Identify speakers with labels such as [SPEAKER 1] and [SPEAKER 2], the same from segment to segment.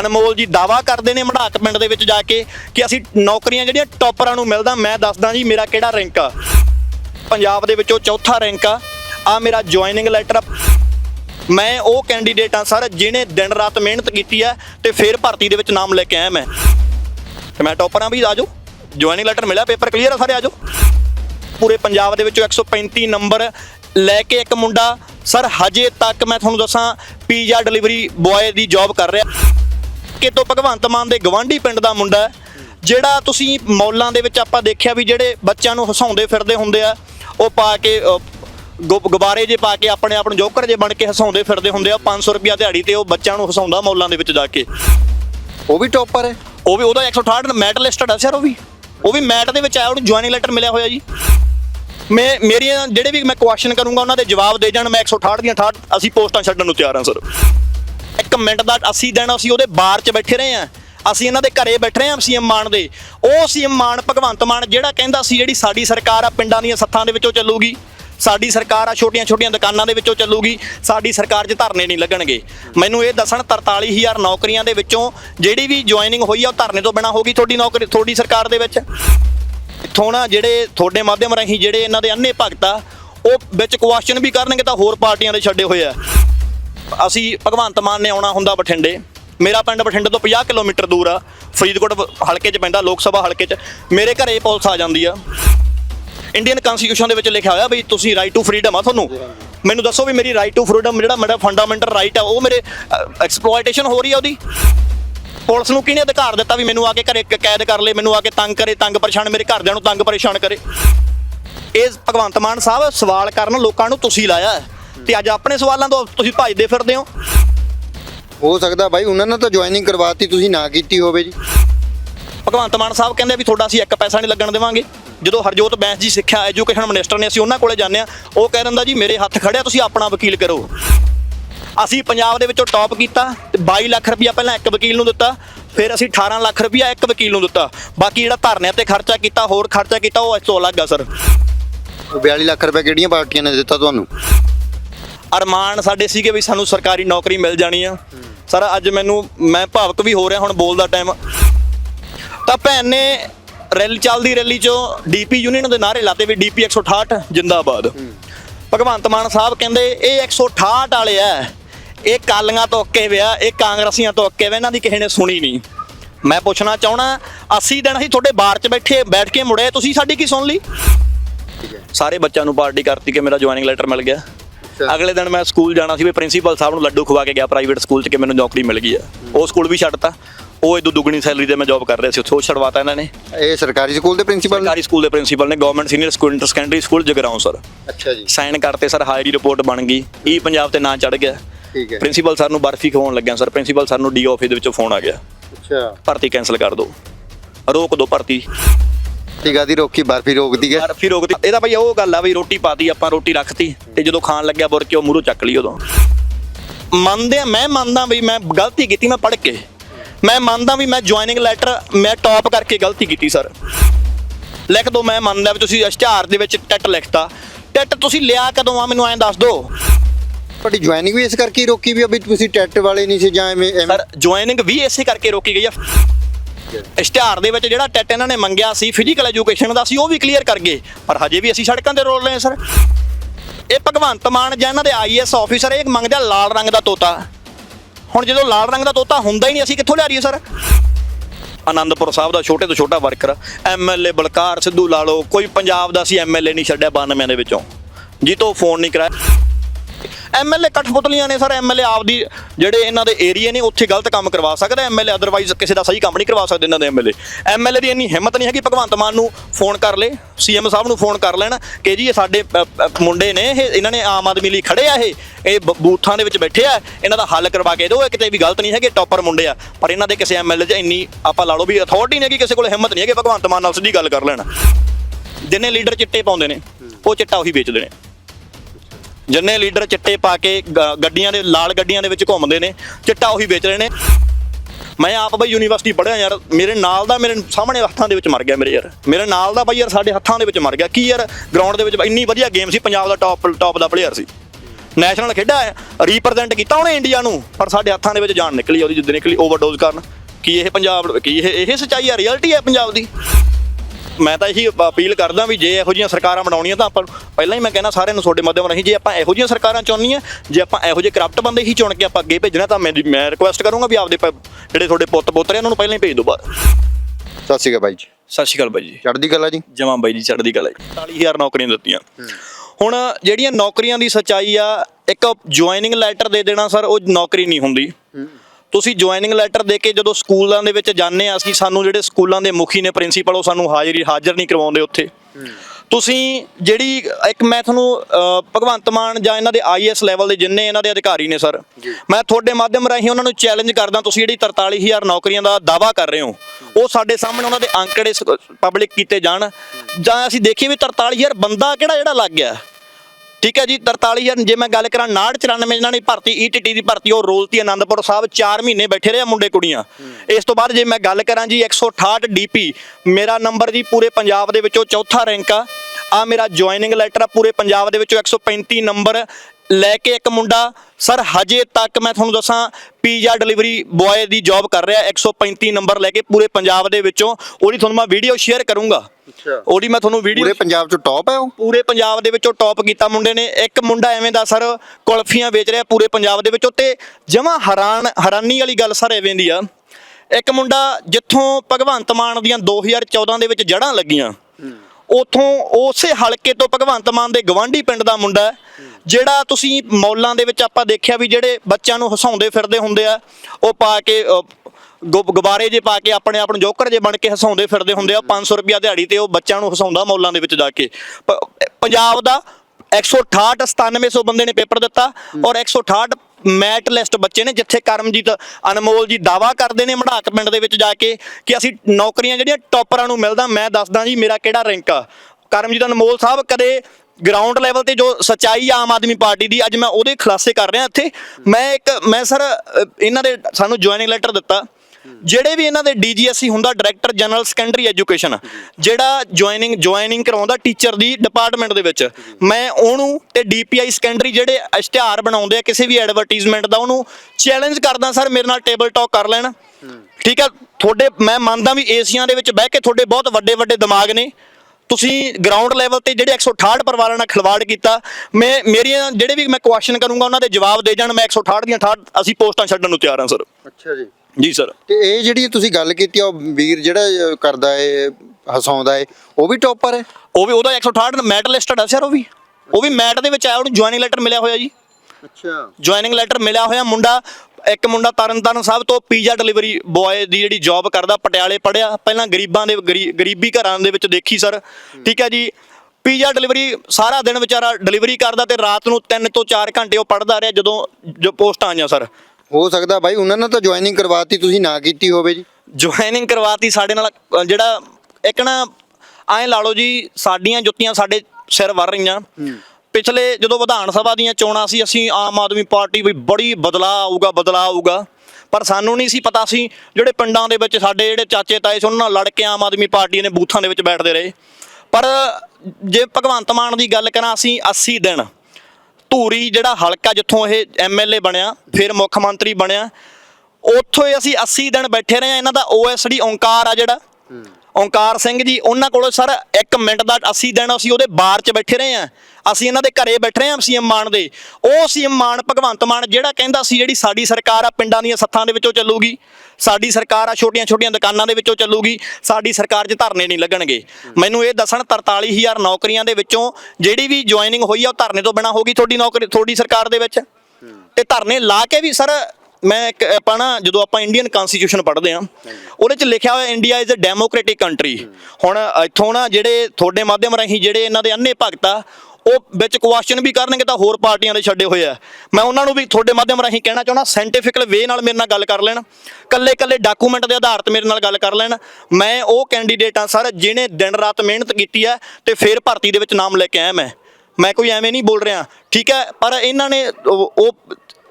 [SPEAKER 1] ਅਨਮੋਲ ਜੀ ਦਾਵਾ ਕਰਦੇ ਨੇ ਮਢਾਕ ਪਿੰਡ ਦੇ ਵਿੱਚ ਜਾ ਕੇ ਕਿ ਅਸੀਂ ਨੌਕਰੀਆਂ ਜਿਹੜੀਆਂ ਟੌਪਰਾਂ ਨੂੰ ਮਿਲਦਾ ਮੈਂ ਦੱਸਦਾ ਜੀ ਮੇਰਾ ਕਿਹੜਾ ਰੈਂਕ ਆ? ਪੰਜਾਬ ਦੇ ਵਿੱਚੋਂ ਚੌਥਾ ਰੈਂਕ ਆ। ਆ ਮੇਰਾ ਜੁਆਇਨਿੰਗ ਲੈਟਰ ਮੈਂ ਉਹ ਕੈਂਡੀਡੇਟ ਆ ਸਰ ਜਿਹਨੇ ਦਿਨ ਰਾਤ ਮਿਹਨਤ ਕੀਤੀ ਹੈ ਤੇ ਫਿਰ ਭਰਤੀ ਦੇ ਵਿੱਚ ਨਾਮ ਲੈ ਕੇ ਆਇਆ ਮੈਂ। ਤੇ ਮੈਂ ਟੌਪਰਾਂ ਵੀ ਆਜੋ। ਜੁਆਇਨਿੰਗ ਲੈਟਰ ਮਿਲਿਆ ਪੇਪਰ ਕਲੀਅਰ ਆ ਸਾਰੇ ਆਜੋ। ਪੂਰੇ ਪੰਜਾਬ ਦੇ ਵਿੱਚੋਂ 135 ਨੰਬਰ ਲੈ ਕੇ ਇੱਕ ਮੁੰਡਾ। ਸਰ ਹਜੇ ਤੱਕ ਮੈਂ ਤੁਹਾਨੂੰ ਦੱਸਾਂ ਪੀਜ਼ਾ ਡਿਲੀਵਰੀ ਬੁਆਏ ਦੀ ਜੌਬ ਕਰ ਰਿਹਾ। ਕਿਤੋਂ ਭਗਵੰਤ ਮਾਨ ਦੇ ਗਵਾਂਢੀ ਪਿੰਡ ਦਾ ਮੁੰਡਾ ਹੈ, ਜਿਹੜਾ ਤੁਸੀਂ ਮੌਲਾਂ ਦੇ ਵਿੱਚ ਆਪਾਂ ਦੇਖਿਆ ਵੀ ਜਿਹੜੇ ਬੱਚਿਆਂ ਨੂੰ ਹਸਾਉਂਦੇ ਫਿਰਦੇ ਹੁੰਦੇ ਆ ਉਹ ਪਾ ਕੇ ਗੁਬਾਰੇ ਜੇ ਪਾ ਕੇ ਆਪਣੇ ਆਪ ਨੂੰ ਜੋਕਰ ਜੇ ਬਣ ਕੇ ਹਸਾਉਂਦੇ ਫਿਰਦੇ ਹੁੰਦੇ ਆ 500 ਰੁਪਿਆ ਦਿਹਾੜੀ ਤੇ ਉਹ ਬੱਚਿਆਂ ਨੂੰ ਹਸਾਉਂਦਾ ਮੌਲਾਂ ਦੇ ਵਿੱਚ ਜਾ ਕੇ।
[SPEAKER 2] ਉਹ ਵੀ ਟੌਪਰ ਹੈ।
[SPEAKER 1] ਉਹ ਵੀ ਉਹਦਾ 168 ਮੈਟ ਲਿਸਟਡ ਆ ਸਰ ਉਹ ਵੀ। ਉਹ ਵੀ ਮੈਟ ਦੇ ਵਿੱਚ ਆਇਆ ਉਹਨੂੰ ਜੁਆਇਨਿੰਗ ਲੈਟਰ ਮਿਲਿਆ ਹੋਇਆ ਜੀ। ਮੈਂ ਮੇਰੀਆਂ ਜਿਹੜੇ ਵੀ ਮੈਂ ਕੁਐਸਚਨ ਕਰੂੰਗਾ, ਉਹਨਾਂ ਦੇ ਜਵਾਬ ਦੇ ਜਾਣ, ਮੈਂ 168 ਦੀਆਂ 68 ਅਸੀਂ ਪੋਸਟਾਂ ਛੱਡਣ ਨੂੰ ਤਿਆਰ ਹਾਂ ਸਰ ਇੱਕ ਮਿੰਟ ਦਾ 80 ਦਿਨ ਅਸੀਂ ਉਹਦੇ ਬਾਰ 'ਚ ਬੈਠੇ ਰਹੇ ਹਾਂ। ਅਸੀਂ ਇਹਨਾਂ ਦੇ ਘਰੇ ਬੈਠ ਰਹੇ ਹਾਂ ਸੀਐਮ ਮਾਨ ਦੇ। ਉਹ ਸੀਐਮ ਮਾਨ, ਭਗਵੰਤ ਮਾਨ ਜਿਹੜਾ ਕਹਿੰਦਾ ਸੀ, ਜਿਹੜੀ ਸਾਡੀ ਸਰਕਾਰ ਆ ਪਿੰਡਾਂ ਦੀਆਂ ਸੱਥਾਂ ਦੇ ਵਿੱਚੋਂ ਚੱਲੂਗੀ। ਸਾਡੀ ਸਰਕਾਰ ਆ ਛੋਟੀਆਂ ਛੋਟੀਆਂ ਦੁਕਾਨਾਂ ਦੇ ਵਿੱਚੋਂ ਚੱਲੂਗੀ। ਸਾਡੀ ਸਰਕਾਰ 'ਚ ਧਰਨੇ ਨਹੀਂ ਲੱਗਣਗੇ। ਮੈਨੂੰ ਇਹ ਦੱਸਣ 43000 ਨੌਕਰੀਆਂ ਦੇ ਵਿੱਚੋਂ ਜਿਹੜੀ ਵੀ ਜੁਆਇਨਿੰਗ ਹੋਈ ਆ, ਉਹ ਧਰਨੇ ਤੋਂ ਬਿਨਾ ਹੋਗੀ ਤੁਹਾਡੀ ਨੌਕਰੀ ਤੁਹਾਡੀ ਸਰਕਾਰ ਦੇ ਵਿੱਚ? ਇੱਥੋਂ ਨਾ ਜਿਹੜੇ ਤੁਹਾਡੇ ਮਾਧਿਅਮ ਰਾਹੀਂ ਜਿਹੜੇ ਇਹਨਾਂ ਦੇ ਅੰਨੇ ਆ, ਉਹ ਵਿੱਚ ਕੁਐਸਚਨ ਵੀ ਕਰਨਗੇ ਤਾਂ ਹੋਰ ਪਾਰਟੀਆਂ ਦੇ ਛੱਡੇ ਹੋਏ ਆ। ਅਸੀਂ ਭਗਵੰਤ ਮਾਨ ਨੇ ਆਉਣਾ ਹੁੰਦਾ ਬਠਿੰਡੇ। ਮੇਰਾ ਪਿੰਡ ਬਠਿੰਡੇ ਤੋਂ 50 ਕਿਲੋਮੀਟਰ ਦੂਰ ਆ। ਫਰੀਦਕੋਟ ਹਲਕੇ 'ਚ ਪੈਂਦਾ, ਲੋਕ ਸਭਾ ਹਲਕੇ 'ਚ। ਮੇਰੇ ਘਰੇ ਪੁਲਿਸ ਆ ਜਾਂਦੀ ਆ। ਇੰਡੀਅਨ ਕਨਸਟੀਟਿਊਸ਼ਨ ਦੇ ਵਿੱਚ ਲਿਖਿਆ ਹੋਇਆ ਬਈ ਤੁਸੀਂ ਰਾਈਟ ਟੂ ਫਰੀडम ਆ ਤੁਹਾਨੂੰ। ਮੈਨੂੰ ਦੱਸੋ ਵੀ ਮੇਰੀ ਰਾਈਟ ਟੂ ਫਰੀडम ਜਿਹੜਾ ਮੇਰਾ ਫੰਡਾਮੈਂਟਲ ਰਾਈਟ ਆ, ਉਹ ਮੇਰੇ ਐਕਸਪਲੋਇਟੇਸ਼ਨ ਹੋ ਰਹੀ ਆ ਉਹਦੀ? ਪੁਲਿਸ ਨੂੰ ਕਿਹਨੇ ਅਧਿਕਾਰ ਦਿੱਤਾ ਵੀ ਮੈਨੂੰ ਆ ਕੇ ਘਰੇ ਕ- ਕੈਦ ਕਰ ਲੇ ਮੈਨੂੰ ਆ ਕੇ ਤੰਗ ਕਰੇ ਤੰਗ ਪਰੇਸ਼ਾਨ ਮੇਰੇ ਘਰਦਿਆਂ ਨੂੰ ਤੰਗ ਪਰੇਸ਼ਾਨ ਕਰੇ। ਇਹ ਭਗਵੰਤ ਮਾਨ ਸਾਹਿਬ ਸਵਾਲ ਕਰਨ ਲੋਕਾਂ ਨੂੰ ਤੁਸੀਂ ਲਾਇਆ ਹੈ। ਤੇ ਅੱਜ ਆਪਣੇ ਸਵਾਲਾਂ ਤੋਂ ਤੁਸੀਂ ਭੱਜਦੇ ਫਿਰਦੇ ਹੋ।
[SPEAKER 2] ਹੋ ਸਕਦਾ ਬਾਈ ਉਹਨਾਂ ਨੇ ਤਾਂ ਜੁਆਇਨਿੰਗ ਕਰਵਾਤੀ ਤੁਸੀਂ ਨਾ ਕੀਤੀ ਹੋਵੇ ਜੀ।
[SPEAKER 1] ਭਗਵੰਤ ਮਾਨ ਸਾਹਿਬ ਕਹਿੰਦੇ ਵੀ ਤੁਹਾਡਾ ਅਸੀਂ ਇੱਕ ਪੈਸਾ ਨਹੀਂ ਲੱਗਣ ਦੇਵਾਂਗੇ। ਜਦੋਂ ਹਰਜੋਤ ਬੈਂਸ ਜੀ ਸਿੱਖਿਆ ਐਜੂਕੇਸ਼ਨ ਮਿਨਿਸਟਰ ਨੇ ਅਸੀਂ ਉਹਨਾਂ ਕੋਲੇ ਜਾਂਦੇ ਆ ਉਹ ਕਹਿ ਦਿੰਦਾ ਜੀ ਮੇਰੇ ਹੱਥ ਖੜਿਆ ਤੁਸੀਂ ਆਪਣਾ ਵਕੀਲ ਕਰੋ। ਅਸੀਂ ਪੰਜਾਬ ਦੇ ਵਿੱਚੋਂ ਟੌਪ ਕੀਤਾ ਤੇ 22 ਲੱਖ ਰੁਪਇਆ ਪਹਿਲਾਂ ਇੱਕ ਵਕੀਲ ਨੂੰ ਦਿੱਤਾ ਫਿਰ ਅਸੀਂ 18 ਲੱਖ ਰੁਪਇਆ ਇੱਕ ਵਕੀਲ ਨੂੰ ਦਿੱਤਾ। ਬਾਕੀ ਜਿਹੜਾ ਧਰਨਿਆਂ ਤੇ ਖਰਚਾ ਕੀਤਾ ਹੋਰ ਖਰਚਾ ਕੀਤਾ ਉਹ ਇਸ ਤੋਂ ਅਲੱਗ ਆ ਸਰ।
[SPEAKER 2] ਉਹ 42 ਲੱਖ ਰੁਪਏ ਕਿਹੜੀਆਂ ਪਾਰਟੀਆਂ ਨੇ ਦਿੱਤਾ ਤੁਹਾਨੂੰ?
[SPEAKER 1] ਅਰਮਾਨ ਸਾਡੇ ਸੀਗੇ ਵੀ ਸਾਨੂੰ ਸਰਕਾਰੀ ਨੌਕਰੀ ਮਿਲ ਜਾਣੀ ਆ। ਸਰ ਅੱਜ ਮੈਨੂੰ ਮੈਂ ਭਾਵਕ ਵੀ ਹੋ ਰਿਹਾ ਹੁਣ ਬੋਲ ਦਾ ਟਾਈਮ ਤਾਂ ਭੈਣ ਨੇ ਰੈਲੀ ਚੱਲਦੀ ਰੈਲੀ ਚੋਂ ਡੀਪੀ ਯੂਨੀਅਨ ਦੇ ਨਾਰੇ ਲਾਤੇ ਵੀ ਡੀਪੀ 168 ਜਿੰਦਾਬਾਦ। ਭਗਵੰਤ ਮਾਨ ਸਾਹਿਬ ਕਹਿੰਦੇ ਇਹ 168 ਵਾਲੇ ਆ। ਇਹ ਕਾਲੀਆਂ ਤੋਂ ਅੱਕੇ ਵਿਆ ਇਹ ਕਾਂਗਰਸੀਆਂ ਤੋਂ ਅੱਕੇ ਵੇ ਇਹਨਾਂ ਦੀ ਕਿਸੇ ਨੇ ਸੁਣੀ ਨਹੀਂ। ਮੈਂ ਪੁੱਛਣਾ ਚਾਹਣਾ 80 ਦਿਨ ਅਸੀਂ ਤੁਹਾਡੇ ਬਾਰ 'ਚ ਬੈਠੇ ਬੈਠ ਕੇ ਮੁੜੇ ਤੁਸੀਂ ਸਾਡੀ ਕੀ ਸੁਣ ਲਈ? ਸਾਰੇ ਬੱਚਿਆਂ ਨੂੰ ਪਾਰਟੀ ਕਰਤੀ ਕਿ ਮੇਰਾ ਜੁਆਇਨਿੰਗ ਲੈਟਰ ਮਿਲ ਗਿਆ। ਅਗਲੇ ਦਿਨ ਮੈਂ ਸਕੂਲ ਜਾਣਾ ਸੀ ਵੀ ਪ੍ਰਿੰਸੀਪਲ ਸਾਹਿਬ ਨੂੰ ਲੱਡੂ ਖਵਾ ਕੇ ਗਿਆ ਪ੍ਰਾਈਵੇਟ ਸਕੂਲ 'ਚ ਕਿ ਮੈਨੂੰ ਨੌਕਰੀ ਮਿਲ ਗਈ ਆ। ਉਹ ਸਕੂਲ ਵੀ ਛੱਡਤਾ। ਉਹ ਇਦੋਂ ਦੁੱਗਣੀ ਸੈਲਰੀ ਤੇ ਮੈਂ ਜੌਬ ਕਰ ਰਿਹਾ ਸੀ ਉੱਥੇ ਉਹ ਛਡਵਾਤਾ ਇਹਨਾਂ ਨੇ।
[SPEAKER 2] ਇਹ ਸਰਕਾਰੀ ਸਕੂਲ ਦੇ ਪ੍ਰਿੰਸੀਪਲ
[SPEAKER 1] ਸਰਕਾਰੀ ਸਕੂਲ ਦੇ ਪ੍ਰਿੰਸੀਪਲ ਨੇ government senior school inter secondary school Jagraon sir
[SPEAKER 2] ਅੱਛਾ ਜੀ।
[SPEAKER 1] ਸਾਈਨ ਕਰਤੇ ਸਰ ਹਾਇਰੀ ਰਿਪੋਰਟ ਬਣ ਗਈ। ਈ ਪੰਜਾਬ ਤੇ ਨਾਂ ਚੜ ਗਿਆ।
[SPEAKER 2] ਠੀਕ ਹੈ।
[SPEAKER 1] ਪ੍ਰਿੰਸੀਪਲ ਸਰ ਨੂੰ ਬਰਫੀ ਖਵਾਉਣ ਲੱਗਿਆ ਸਰ ਪ੍ਰਿੰਸੀਪਲ ਸਰ ਨੂੰ ਡੀ ਆਫਿਸ ਦੇ ਵਿੱਚੋਂ ਫੋਨ ਆ ਗਿਆ।
[SPEAKER 2] ਅੱਛਾ।
[SPEAKER 1] ਭਰਤੀ ਕੈਨਸਲ ਕਰ ਦਿਓ। ਰੋਕ ਦਿਓ ਭਰਤੀ।
[SPEAKER 2] ਟਿਕਾ ਦੀ ਰੋਕੀ ਬਰਫੀ ਰੋਕਦੀ ਹੈ।
[SPEAKER 1] ਬਰਫੀ ਰੋਕਦੀ। ਇਹਦਾ ਭਾਈ ਉਹ ਗੱਲ ਆ ਵੀ ਰੋਟੀ ਪਾਤੀ ਆਪਾਂ ਰੋਟੀ ਰੱਖਤੀ। ਤੇ ਜਦੋਂ ਖਾਣ ਲੱਗਿਆ ਬੁਰ ਕੇ ਉਹ ਮੂਹਰੋਂ ਚੱਕ ਲਈ ਉਦੋਂ। ਮੰਨਦੇ ਆ ਮੈਂ ਮੰਨਦਾ ਵੀ ਮੈਂ ਗਲਤੀ ਕੀਤੀ ਮੈਂ ਪੜ੍ਹ ਕੇ। ਮੈਂ ਮੰਨਦਾ ਵੀ ਮੈਂ ਜੁਆਇਨਿੰਗ ਲੈਟਰ ਮੈਂ ਟੌਪ ਕਰਕੇ ਗਲਤੀ ਕੀਤੀ ਸਰ ਲਿਖ ਦੋ ਮੈਂ ਮੰਨਦਾ ਵੀ ਤੁਸੀਂ ਇਸ਼ਤਿਹਾਰ ਦੇ ਵਿੱਚ ਟੈਟ ਲਿਖਤਾ। ਟੈਟ ਤੁਸੀਂ ਲਿਆ ਕਦੋਂ ਆ ਮੈਨੂੰ ਐਂ ਦੱਸ ਦਿਓ।
[SPEAKER 2] ਤੁਹਾਡੀ ਜੁਆਇਨਿੰਗ ਵੀ ਇਸ ਕਰਕੇ ਹੀ ਰੋਕੀ ਵੀ ਆ ਵੀ ਤੁਸੀਂ ਟੈਟ ਵਾਲੇ ਨਹੀਂ ਸੀ ਜਾਂ ਐਵੇਂ ਐਵੇਂ
[SPEAKER 1] ਸਰ ਜੁਆਇਨਿੰਗ ਵੀ ਇਸੇ ਕਰਕੇ ਰੋਕੀ ਗਈ ਆ। ਇਸ਼ਤਿਹਾਰ ਦੇ ਵਿੱਚ ਜਿਹੜਾ ਟੈਟ ਇਹਨਾਂ ਨੇ ਮੰਗਿਆ ਸੀ ਫਿਜ਼ੀਕਲ ਐਜੂਕੇਸ਼ਨ ਦਾ ਸੀ, ਉਹ ਵੀ ਕਲੀਅਰ ਕਰ ਗਏ। ਪਰ ਹਜੇ ਵੀ ਅਸੀਂ ਸੜਕਾਂ ਤੇ ਰੋਲ ਰਹੇ ਹਾਂ, ਸਰ। ਇਹ ਭਗਵੰਤ ਮਾਨ ਜਾਂ ਇਹਨਾਂ ਦੇ ਆਈਐਸ ਆਫੀਸਰ ਇਹ ਮੰਗਦੇ ਆ ਲਾਲ ਰੰਗ ਦਾ ਤੋਤਾ। ਹੁਣ ਜਦੋਂ ਲਾਲ ਰੰਗ ਦਾ ਤੋਤਾ ਹੁੰਦਾ ਹੀ ਨਹੀਂ, ਅਸੀਂ ਕਿੱਥੋਂ ਲਿਆਰੀਏ, ਸਰ? ਆਨੰਦਪੁਰ ਸਾਹਿਬ ਦਾ ਛੋਟੇ ਤੋਂ ਛੋਟਾ ਵਰਕਰ ਐਮਐਲਏ ਬਲਕਾਰ ਸਿੱਧੂ ਲਾ ਲਓ ਕੋਈ ਪੰਜਾਬ ਦਾ ਸੀ ਐਮਐਲਏ ਨਹੀਂ ਛੱਡਿਆ 92 ਦੇ ਵਿੱਚੋਂ। ਜੀ ਤੋਂ ਫੋਨ ਨਹੀਂ ਕਰਾਇਆ। ਐਮਐਲਏ ਕਠਪੁਤਲੀਆਂ ਨੇ ਸਰ ਐਮਐਲਏ ਆਪਦੀ ਜਿਹੜੇ ਇਹਨਾਂ ਦੇ ਏਰੀਆ ਨੇ, ਉੱਥੇ ਗਲਤ ਕੰਮ ਕਰਵਾ ਸਕਦਾ ਐਮਐਲਏ ਅਦਰਵਾਈਜ਼ ਕਿਸੇ ਦਾ ਸਹੀ ਕੰਮ ਨਹੀਂ ਕਰਵਾ ਸਕਦੇ ਇਹਨਾਂ ਦੇ ਐਮਐਲਏ ਐਮਐਲਏ ਦੀ ਇੰਨੀ ਹਿੰਮਤ ਨਹੀਂ ਹੈਗੀ, ਭਗਵੰਤ ਮਾਨ ਨੂੰ ਫੋਨ ਕਰ ਲੇ, ਸੀਐਮ ਸਾਹਿਬ ਨੂੰ ਫੋਨ ਕਰ ਲੈਣ ਕਿ ਜੀ ਇਹ ਸਾਡੇ ਮੁੰਡੇ ਨੇ, ਇਹ ਇਹਨਾਂ ਨੇ ਆਮ ਆਦਮੀ ਲਈ ਖੜੇ ਆ ਇਹ ਇਹ ਬ- ਬੂਥਾਂ ਦੇ ਵਿੱਚ ਬੈਠੇ ਆ, ਇਹਨਾਂ ਦਾ ਹੱਲ ਕਰਵਾ ਕੇ ਦਿਓ, ਇਹ ਕਿਤੇ ਵੀ ਗਲਤ ਨਹੀਂ ਹੈਗੇ, ਟੌਪਰ ਮੁੰਡੇ ਆ। ਪਰ ਇਹਨਾਂ ਦੇ ਕਿਸੇ ਐਮਐਲਏ 'ਚ ਇੰਨੀ ਆਪਾਂ ਲਾ ਲਓ ਵੀ ਅਥਾਰਟੀ ਨਹੀਂ ਕਿ ਕਿਸੇ ਕੋਲ ਹਿੰਮਤ ਨਹੀਂ ਹੈਗੀ, ਭਗਵੰਤ ਮਾਨ ਨਾਲ ਸਿੱਧੀ ਗੱਲ ਕਰ ਲੈਣ। ਜਿੰਨੇ ਲੀਡਰ ਚਿੱਟੇ ਪਾਉਂਦੇ ਨੇ, ਉਹ ਚਿੱਟਾ ਉਹੀ ਵੇਚਦੇ ਨੇ। ਜਿੰਨੇ ਲੀਡਰ ਚਿੱਟੇ ਪਾ ਕੇ ਗ- ਗੱਡੀਆਂ ਦੇ, ਲਾਲ ਗੱਡੀਆਂ ਦੇ ਵਿੱਚ ਘੁੰਮਦੇ ਨੇ, ਚਿੱਟਾ ਉਹੀ ਵੇਚ ਰਹੇ ਨੇ। ਮੈਂ ਆਪ ਬਈ ਯੂਨੀਵਰਸਿਟੀ ਪੜ੍ਹਿਆ ਯਾਰ, ਮੇਰੇ ਨਾਲ ਦਾ ਮੇਰੇ ਸਾਹਮਣੇ ਹੱਥਾਂ ਦੇ ਵਿੱਚ ਮਰ ਗਿਆ ਮੇਰੇ ਯਾਰ। ਮੇਰੇ ਨਾਲ ਦਾ ਬਈ ਯਾਰ ਸਾਡੇ ਹੱਥਾਂ ਦੇ ਵਿੱਚ ਮਰ ਗਿਆ। ਕੀ ਯਾਰ ਗਰਾਊਂਡ ਦੇ ਵਿੱਚ ਇੰਨੀ ਵਧੀਆ ਗੇਮ ਸੀ, ਪੰਜਾਬ ਦਾ ਟੌਪ ਟੌਪ ਦਾ ਪਲੇਅਰ ਸੀ। ਨੈਸ਼ਨਲ ਖੇਡਿਆ ਰਿਪਰੈਜ਼ੈਂਟ ਕੀਤਾ ਉਹਨੇ ਇੰਡੀਆ ਨੂੰ, ਪਰ ਸਾਡੇ ਹੱਥਾਂ ਦੇ ਵਿੱਚ ਜਾਨ ਨਿਕਲੀ, ਉਹਦੀ ਜਿੱਦ ਨਿਕਲੀ ਓਵਰਡੋਜ਼ ਕਾਰਨ। ਕੀ ਇਹ ਪੰਜਾਬ, ਕੀ ਇਹ ਇਹ ਸੱਚਾਈ ਹੈ ਰਿਐਲਿਟੀ ਹੈ ਪੰਜਾਬ ਦੀ। ਮੈਂ ਤਾਂ ਇਹੀ ਅਪੀਲ ਕਰਦਾ ਵੀ ਜੇ ਇਹੋ ਜਿਹੀਆਂ ਸਰਕਾਰਾਂ ਬਣਾਉਣੀਆਂ ਤਾਂ ਆਪਾਂ ਪਹਿਲਾਂ ਹੀ ਮੈਂ ਕਹਿੰਦਾ ਸਾਰਿਆਂ ਨੂੰ ਤੁਹਾਡੇ ਮਾਧਿਅਮ ਰਾਹੀਂ ਜੇ ਆਪਾਂ ਇਹੋ ਜਿਹੀਆਂ ਸਰਕਾਰਾਂ ਚਾਹੁੰਦੀਆਂ ਜੇ ਆਪਾਂ ਇਹੋ ਜਿਹੇ ਕਰਪਟ ਬੰਦੇ ਹੀ ਚੁਣ ਕੇ ਆਪਾਂ ਅੱਗੇ ਭੇਜਣਾ ਤਾਂ ਮੈਂ ਮੈਂ ਰਿਕੁਐਸਟ ਕਰੂੰਗਾ ਵੀ ਆਪਦੇ ਜਿਹੜੇ ਤੁਹਾਡੇ ਪੁੱਤ ਪੋਤਰੇ ਉਹਨਾਂ ਨੂੰ ਪਹਿਲਾਂ ਹੀ ਭੇਜ ਦਿਓ ਬਾਹਰ।
[SPEAKER 2] ਸਤਿ ਸ਼੍ਰੀ ਅਕਾਲ ਬਾਈ ਜੀ।
[SPEAKER 1] ਸਤਿ ਸ਼੍ਰੀ ਅਕਾਲ ਬਾਈ ਜੀ।
[SPEAKER 2] ਚੜ੍ਹਦੀ ਕਲਾ ਜੀ?
[SPEAKER 1] ਜਮਾਂ ਬਾਈ ਜੀ ਚੜ੍ਹਦੀ ਕਲਾ ਜੀ। 40000 ਨੌਕਰੀਆਂ ਦਿੱਤੀਆਂ। ਹੁਣ ਜਿਹੜੀਆਂ ਨੌਕਰੀਆਂ ਦੀ ਸੱਚਾਈ ਆ ਇੱਕ ਜੁਆਇਨਿੰਗ ਲੈਟਰ ਦੇ ਦੇਣਾ ਸਰ ਉਹ ਨੌਕਰੀ ਨਹੀਂ ਹੁੰਦੀ। ਤੁਸੀਂ ਜੁਆਇਨਿੰਗ ਲੈਟਰ ਦੇ ਕੇ ਜਦੋਂ ਸਕੂਲਾਂ ਦੇ ਵਿੱਚ ਜਾਂਦੇ ਆ ਅਸੀਂ ਸਾਨੂੰ ਜਿਹੜੇ ਸਕੂਲਾਂ ਦੇ ਮੁਖੀ ਨੇ ਪ੍ਰਿੰਸੀਪਲ ਉਹ ਸਾਨੂੰ ਹਾਜ਼ਰੀ ਹਾਜ਼ਰ ਨਹੀਂ ਕਰਵਾਉਂਦੇ ਉੱਥੇ। ਤੁਸੀਂ ਜਿਹੜੀ ਇੱਕ ਮੈਂ ਤੁਹਾਨੂੰ ਭਗਵੰਤ ਮਾਨ ਜਾਂ ਇਹਨਾਂ ਦੇ ਆਈਐਸ ਲੈਵਲ ਦੇ ਜਿੰਨੇ ਇਹਨਾਂ ਦੇ ਅਧਿਕਾਰੀ ਨੇ ਸਰ ਮੈਂ ਤੁਹਾਡੇ ਮਾਧਿਅਮ ਰਾਹੀਂ ਉਹਨਾਂ ਨੂੰ ਚੈਲੰਜ ਕਰਦਾ ਤੁਸੀਂ ਜਿਹੜੀ 43000 ਨੌਕਰੀਆਂ ਦਾ ਦਾਵਾ ਕਰ ਰਹੇ ਹੋ ਉਹ ਸਾਡੇ ਸਾਹਮਣੇ ਉਹਨਾਂ ਦੇ ਅੰਕੜੇ ਪਬਲਿਕ ਕੀਤੇ ਜਾਣ। ਜਾਂ ਅਸੀਂ ਦੇਖੀਏ ਵੀ 43000 ਬੰਦਾ ਕਿਹੜਾ ਜਿਹੜਾ ਲੱਗ ਗਿਆ। ਠੀਕ ਹੈ ਜੀ 43000 ਜੇ ਮੈਂ ਗੱਲ ਕਰਾਂ 69 94 ਇਹਨਾਂ ਨੇ ਭਰਤੀ ਈਟੀਟੀ ਦੀ ਭਰਤੀ ਉਹ ਰੋਲਤੀ ਆਨੰਦਪੁਰ ਸਾਹਿਬ 4 ਮਹੀਨੇ ਬੈਠੇ ਰਹੇ ਮੁੰਡੇ ਕੁੜੀਆਂ। ਇਸ ਤੋਂ ਬਾਅਦ ਜੇ ਮੈਂ ਗੱਲ ਕਰਾਂ ਜੀ 168 ਡੀਪੀ ਮੇਰਾ ਨੰਬਰ ਜੀ ਪੂਰੇ ਪੰਜਾਬ ਦੇ ਵਿੱਚੋਂ ਚੌਥਾ ਰੈਂਕ ਆ। ਆ ਮੇਰਾ ਜੁਆਇਨਿੰਗ ਲੈਟਰ ਆ ਪੂਰੇ ਪੰਜਾਬ ਦੇ ਵਿੱਚੋਂ 135 ਨੰਬਰ। ਲੈ ਕੇ ਇੱਕ ਮੁੰਡਾ ਸਰ ਹਜੇ ਤੱਕ ਮੈਂ ਤੁਹਾਨੂੰ ਦੱਸਾਂ ਪੀਜ਼ਾ ਡਿਲੀਵਰੀ ਬॉय ਦੀ ਜੌਬ ਕਰ ਰਿਹਾ 135 ਨੰਬਰ ਲੈ ਕੇ ਪੂਰੇ ਪੰਜਾਬ ਦੇ ਵਿੱਚੋਂ। ਉਹਦੀ ਤੁਹਾਨੂੰ ਮੈਂ ਵੀਡੀਓ ਸ਼ੇਅਰ ਕਰੂੰਗਾ।
[SPEAKER 2] ਅੱਛਾ।
[SPEAKER 1] ਉਹਦੀ ਮੈਂ ਤੁਹਾਨੂੰ ਵੀਡੀਓ
[SPEAKER 2] ਪੂਰੇ ਪੰਜਾਬ ਚ ਟੌਪ ਹੈ ਉਹ?
[SPEAKER 1] ਪੂਰੇ ਪੰਜਾਬ ਦੇ ਵਿੱਚੋਂ ਟੌਪ ਕੀਤਾ ਮੁੰਡੇ ਨੇ। ਇੱਕ ਮੁੰਡਾ ਐਵੇਂ ਦਾ ਸਰ ਕੁਲਫੀਆਂ ਵੇਚ ਰਿਹਾ ਪੂਰੇ ਪੰਜਾਬ ਦੇ ਵਿੱਚੋਂ ਤੇ ਜਮਾ ਹੈਰਾਨ ਹੈਰਾਨੀ ਵਾਲੀ ਗੱਲ ਸਰ ਐਵੇਂ ਦੀ ਆ। ਇੱਕ ਮੁੰਡਾ ਜਿੱਥੋਂ ਭਗਵੰਤ ਮਾਨ ਦੀਆਂ 2014 ਦੇ ਵਿੱਚ ਜੜਾਂ ਲੱਗੀਆਂ ਉਥੋਂ ਉਸੇ ਹਲਕੇ ਤੋਂ ਭਗਵੰਤ ਮਾਨ ਦੇ ਗਵਾਂਢੀ ਪਿੰਡ ਦਾ ਮੁੰਡਾ ਜਿਹੜਾ ਤੁਸੀਂ ਮੌਲਾਂ ਦੇ ਵਿੱਚ ਆਪਾਂ ਦੇਖਿਆ ਵੀ ਜਿਹੜੇ ਬੱਚਿਆਂ ਨੂੰ ਹਸਾਉਂਦੇ ਫਿਰਦੇ ਹੁੰਦੇ ਆ ਉਹ ਪਾ ਕੇ ਗੁਬ- ਗੁਬਾਰੇ ਜੇ ਪਾ ਕੇ ਆਪਣੇ ਆਪ ਨੂੰ ਜੋਕਰ ਜੇ ਬਣ ਕੇ ਹਸਾਉਂਦੇ ਫਿਰਦੇ ਹੁੰਦੇ ਆ 500 ਰੁਪਿਆ ਦਿਹਾੜੀ ਤੇ ਉਹ ਬੱਚਿਆਂ ਨੂੰ ਹਸਾਉਂਦਾ ਮੌਲਾਂ ਦੇ ਵਿੱਚ ਜਾ ਕੇ। ਪ- ਪੰਜਾਬ ਦਾ 168 9700 ਬੰਦੇ ਨੇ ਪੇਪਰ ਦਿੱਤਾ ਔਰ 168 ਮੈਟ ਲਿਸਟ ਬੱਚੇ ਨੇ, ਜਿੱਥੇ ਕਰਮਜੀਤ ਅਨਮੋਲ ਜੀ ਦਾਵਾ ਕਰਦੇ ਨੇ ਮੜਾਕ ਪਿੰਡ ਦੇ ਵਿੱਚ ਜਾ ਕੇ ਕਿ ਅਸੀਂ ਨੌਕਰੀਆਂ ਜਿਹੜੀਆਂ ਟੌਪਰਾਂ ਨੂੰ ਮਿਲਦਾ, ਮੈਂ ਦੱਸਦਾ ਜੀ ਮੇਰਾ ਕਿਹੜਾ ਰੈਂਕ ਆ। ਕਰਮਜੀਤ ਅਨਮੋਲ ਸਾਹਿਬ ਕਦੇ ਗਰਾਊਂਡ ਲੈਵਲ ਤੇ ਜੋ ਸਚਾਈ ਆਮ ਆਦਮੀ ਪਾਰਟੀ ਦੀ, ਅੱਜ ਮੈਂ ਉਹਦੇ ਖੁਲਾਸੇ ਕਰ ਰਿਹਾ ਇੱਥੇ। ਮੈਂ ਇੱਕ ਮੈਂ ਸਰ ਇਹਨਾਂ ਦੇ ਸਾਨੂੰ ਜੁਆਇਨਿੰਗ ਲੈਟਰ ਦਿੱਤਾ। ਜਿਹੜੇ ਵੀ ਇਹਨਾਂ ਦੇ ਡੀਜੀਐਸਸੀ ਹੁੰਦਾ ਡਾਇਰੈਕਟਰ ਜਨਰਲ ਸੈਕੰਡਰੀ ਐਜੂਕੇਸ਼ਨ ਜਿਹੜਾ ਜੁਆਇਨਿੰਗ ਜੁਆਇਨਿੰਗ ਕਰਾਉਂਦਾ ਟੀਚਰ ਦੀ ਡਿਪਾਰਟਮੈਂਟ ਦੇ ਵਿੱਚ ਮੈਂ ਉਹਨੂੰ ਤੇ ਡੀਪੀਆਈ ਸੈਕੰਡਰੀ ਜਿਹੜੇ ਇਸ਼ਤਿਹਾਰ ਬਣਾਉਂਦੇ ਆ ਕਿਸੇ ਵੀ ਐਡਵਰਟਾਈਜ਼ਮੈਂਟ ਦਾ ਉਹਨੂੰ ਚੈਲੰਜ ਕਰਦਾ ਸਰ ਮੇਰੇ ਨਾਲ ਟੇਬਲ ਟਾਕ ਕਰ ਲੈਣ। ਠੀਕ ਆ? ਤੁਹਾਡੇ ਮੈਂ ਮੰਨਦਾ ਵੀ ਏਸੀਆਂ ਦੇ ਵਿੱਚ ਬਹਿ ਕੇ ਤੁਹਾਡੇ ਬਹੁਤ ਵੱਡੇ ਵੱਡੇ ਦਿਮਾਗ ਨੇ। ਤੁਸੀਂ ਗਰਾਊਂਡ ਲੈਵਲ ਤੇ ਜਿਹੜੇ 168 ਪਰਿਵਾਰਾਂ ਨਾਲ ਖਿਲਵਾੜ ਕੀਤਾ ਮੈਂ ਮੇਰੀਆਂ ਜਿਹੜੇ ਵੀ ਮੈਂ ਕੁਐਸਚਨ ਕਰੂੰਗਾ ਉਹਨਾਂ ਦੇ ਜਵਾਬ ਦੇ ਜਾਣ ਮੈਂ 168 ਦੀਆਂ 68 ਅਸੀਂ ਪੋਸਟਾਂ ਛੱਡਣ ਨੂੰ ਤਿਆਰ ਹਾਂ ਸਰ
[SPEAKER 2] ਅੱਛਾ ਜੀ।
[SPEAKER 1] ਜੀ ਸਰ
[SPEAKER 2] ਤੇ ਇਹ ਜਿਹੜੀ ਤੁਸੀਂ ਗੱਲ ਕੀਤੀ ਉਹ ਵੀਰ ਜਿਹੜਾ ਕਰਦਾ ਏ ਹਸਾਉਂਦਾ ਏ ਉਹ ਵੀ ਟੌਪਰ ਹੈ
[SPEAKER 1] ਉਹ ਵੀ ਉਹਦਾ 168 ਮੈਟ ਲਿਸਟਡ ਆ ਸਰ ਉਹ ਵੀ। ਉਹ ਵੀ ਮੈਟ ਦੇ ਵਿੱਚ ਆਇਆ ਉਹਨੂੰ ਜੁਆਇਨਿੰਗ ਲੈਟਰ ਮਿਲਿਆ ਹੋਇਆ ਜੀ।
[SPEAKER 2] ਅੱਛਾ।
[SPEAKER 1] ਜੁਆਇਨਿੰਗ ਲੈਟਰ ਮਿਲਿਆ ਹੋਇਆ ਮੁੰਡਾ ਇੱਕ ਮੁੰਡਾ ਤਰਨਤਾਰਨ ਸਾਹਿਬ ਤੋਂ ਪੀਜ਼ਾ ਡਿਲੀਵਰੀ ਬॉय ਦੀ ਜਿਹੜੀ ਜੌਬ ਕਰਦਾ ਪਟਿਆਲੇ ਪੜਿਆ ਪਹਿਲਾਂ ਗਰੀਬਾਂ ਦੇ ਗਰੀ- ਗਰੀਬੀ ਘਰਾਂ ਦੇ ਵਿੱਚ ਦੇਖੀ ਸਰ ਠੀਕ ਹੈ ਜੀ। ਪੀਜ਼ਾ ਡਿਲੀਵਰੀ ਸਾਰਾ ਦਿਨ ਵਿਚਾਰਾ ਡਿਲੀਵਰੀ ਕਰਦਾ ਤੇ ਰਾਤ ਨੂੰ 3 ਤੋਂ 4 ਘੰਟੇ ਉਹ ਪੜਦਾ ਰਿਹਾ ਜਦੋਂ ਜੋ ਪੋਸਟਾਂ ਆਈਆਂ ਸਰ
[SPEAKER 2] ਹੋ ਸਕਦਾ ਬਾਈ ਉਹਨਾਂ ਨੇ ਤਾਂ ਜੁਆਇਨਿੰਗ ਕਰਵਾਤੀ ਤੁਸੀਂ ਨਾ ਕੀਤੀ ਹੋਵੇ ਜੀ।
[SPEAKER 1] ਜੁਆਇਨਿੰਗ ਕਰਵਾਤੀ ਸਾਡੇ ਨਾਲ ਅ, ਜਿਹੜਾ ਇੱਕ ਨਾ ਐਂ ਲਾ ਲਓ ਜੀ ਸਾਡੀਆਂ ਜੁੱਤੀਆਂ ਸਾਡੇ ਸਿਰ ਵਰ ਰਹੀਆਂ। ਪਿਛਲੇ ਜਦੋਂ ਵਿਧਾਨ ਸਭਾ ਦੀਆਂ ਚੋਣਾਂ ਸੀ ਅਸੀਂ ਆਮ ਆਦਮੀ ਪਾਰਟੀ ਵੀ ਬੜੀ ਬਦਲਾਅ ਆਊਗਾ ਬਦਲਾਅ ਆਊਗਾ। ਪਰ ਸਾਨੂੰ ਨਹੀਂ ਸੀ ਪਤਾ ਸੀ ਜਿਹੜੇ ਪਿੰਡਾਂ ਦੇ ਵਿੱਚ ਸਾਡੇ ਜਿਹੜੇ ਚਾਚੇ ਤਾਏ ਸੀ ਉਹਨਾਂ ਨਾਲ ਲੜ ਕੇ ਆਮ ਆਦਮੀ ਪਾਰਟੀ ਨੇ ਬੂਥਾਂ ਦੇ ਵਿੱਚ ਬੈਠਦੇ ਰਹੇ। ਪਰ ਜੇ ਭਗਵੰਤ ਮਾਨ ਦੀ ਗੱਲ ਕਰਾਂ ਅਸੀਂ 80 ਦਿਨ ਧੂਰੀ ਜਿਹੜਾ ਹਲਕਾ ਜਿੱਥੋਂ ਇਹ ਐਮਐਲਏ ਬਣਿਆ ਫਿਰ ਮੁੱਖ ਮੰਤਰੀ ਬਣਿਆ ਉੱਥੋਂ ਹੀ ਅਸੀਂ 80 ਦਿਨ ਬੈਠੇ ਰਹੇ ਇਹਨਾਂ ਦਾ ਓਐਸਡੀ ਓਂਕਾਰ ਆ ਜਿਹੜਾ। ਓਂਕਾਰ ਸਿੰਘ ਜੀ ਉਹਨਾਂ ਕੋਲੋਂ ਸਰ 1 ਮਿੰਟ ਦਾ 80 ਦਿਨ ਅਸੀਂ ਉਹਦੇ ਬਾਰ 'ਚ ਬੈਠੇ ਰਹੇ ਆ ਅਸੀਂ ਇਹਨਾਂ ਦੇ ਘਰੇ ਬੈਠੇ ਰਹੇ ਆ ਸੀਐਮ ਮਾਨ ਦੇ। ਉਹ ਸੀਐਮ ਮਾਨ, ਭਗਵੰਤ ਮਾਨ ਜਿਹੜਾ ਕਹਿੰਦਾ ਸੀ, ਜਿਹੜੀ ਸਾਡੀ ਸਰਕਾਰ ਆ ਪਿੰਡਾਂ ਦੀਆਂ ਸੱਥਾਂ ਦੇ ਵਿੱਚੋਂ ਚੱਲੂਗੀ। ਸਾਡੀ ਸਰਕਾਰ ਆ ਛੋਟੀਆਂ ਛੋਟੀਆਂ ਦੁਕਾਨਾਂ ਦੇ ਵਿੱਚੋਂ ਚੱਲੂਗੀ। ਸਾਡੀ ਸਰਕਾਰ 'ਚ ਧਰਨੇ ਨਹੀਂ ਲੱਗਣਗੇ। ਮੈਨੂੰ ਇਹ ਦੱਸਣ 43000 ਨੌਕਰੀਆਂ ਦੇ ਵਿੱਚੋਂ ਜਿਹੜੀ ਵੀ ਜੁਆਇਨਿੰਗ ਹੋਈ ਆ, ਉਹ ਧਰਨੇ ਤੋਂ ਬਿਨਾ ਹੋਗੀ ਤੁਹਾਡੀ ਨੌਕਰੀ, ਤੁਹਾਡੀ ਸਰਕਾਰ ਦੇ ਵਿੱਚ। ਤੇ ਧਰਨੇ ਲਾ ਕੇ ਵੀ ਸਰ, ਮੈਂ ਇੱਕ ਆਪਾਂ ਨਾ ਜਦੋਂ ਆਪਾਂ ਇੰਡੀਅਨ ਕਨਸਟੀਟਿਊਸ਼ਨ ਪੜ੍ਹਦੇ ਆ ਉਹਦੇ ਚ ਲਿਖਿਆ ਹੋਇਆ India is a democratic country ਹੁਣ ਇੱਥੋਂ ਨਾ ਜਿਹੜੇ ਤੁਹਾਡੇ ਮਾਧਿਅਮ ਰਾਹੀਂ ਜਿਹੜੇ ਇਹਨਾਂ ਦੇ ਅੰਨੇ ਭਗਤ ਆ ਉਹ ਵਿੱਚ ਕੁਐਸਚਨ ਵੀ ਕਰਨਗੇ ਤਾਂ ਹੋਰ ਪਾਰਟੀਆਂ ਦੇ ਛੱਡੇ ਹੋਏ ਆ। ਮੈਂ ਉਹਨਾਂ ਨੂੰ ਵੀ ਤੁਹਾਡੇ ਮਾਧਿਅਮ ਰਾਹੀਂ ਕਹਿਣਾ ਚਾਹੁੰਦਾ ਸਾਇੰਟੀਫਿਕਲ ਵੇ ਨਾਲ ਮੇਰੇ ਨਾਲ ਗੱਲ ਕਰ ਲੈਣ। ਕੱਲੇ ਕੱਲੇ ਡਾਕੂਮੈਂਟ ਦੇ ਆਧਾਰ ਤੇ ਮੇਰੇ ਨਾਲ ਗੱਲ ਕਰ ਲੈਣ। ਮੈਂ ਉਹ ਕੈਂਡੀਡੇਟ ਆ ਸਰ, ਜਿਹਨੇ ਦਿਨ ਰਾਤ ਮਿਹਨਤ ਕੀਤੀ ਹੈ ਤੇ ਫਿਰ ਭਰਤੀ ਦੇ ਵਿੱਚ ਨਾਮ ਲੈ ਕੇ ਆਇਆ ਮੈਂ। ਮੈਂ ਕੋਈ ਐਵੇਂ ਨਹੀਂ ਬੋਲ ਰਿਹਾ। ਠੀਕ ਹੈ, ਪਰ ਇਹਨਾਂ ਨੇ ਉਹ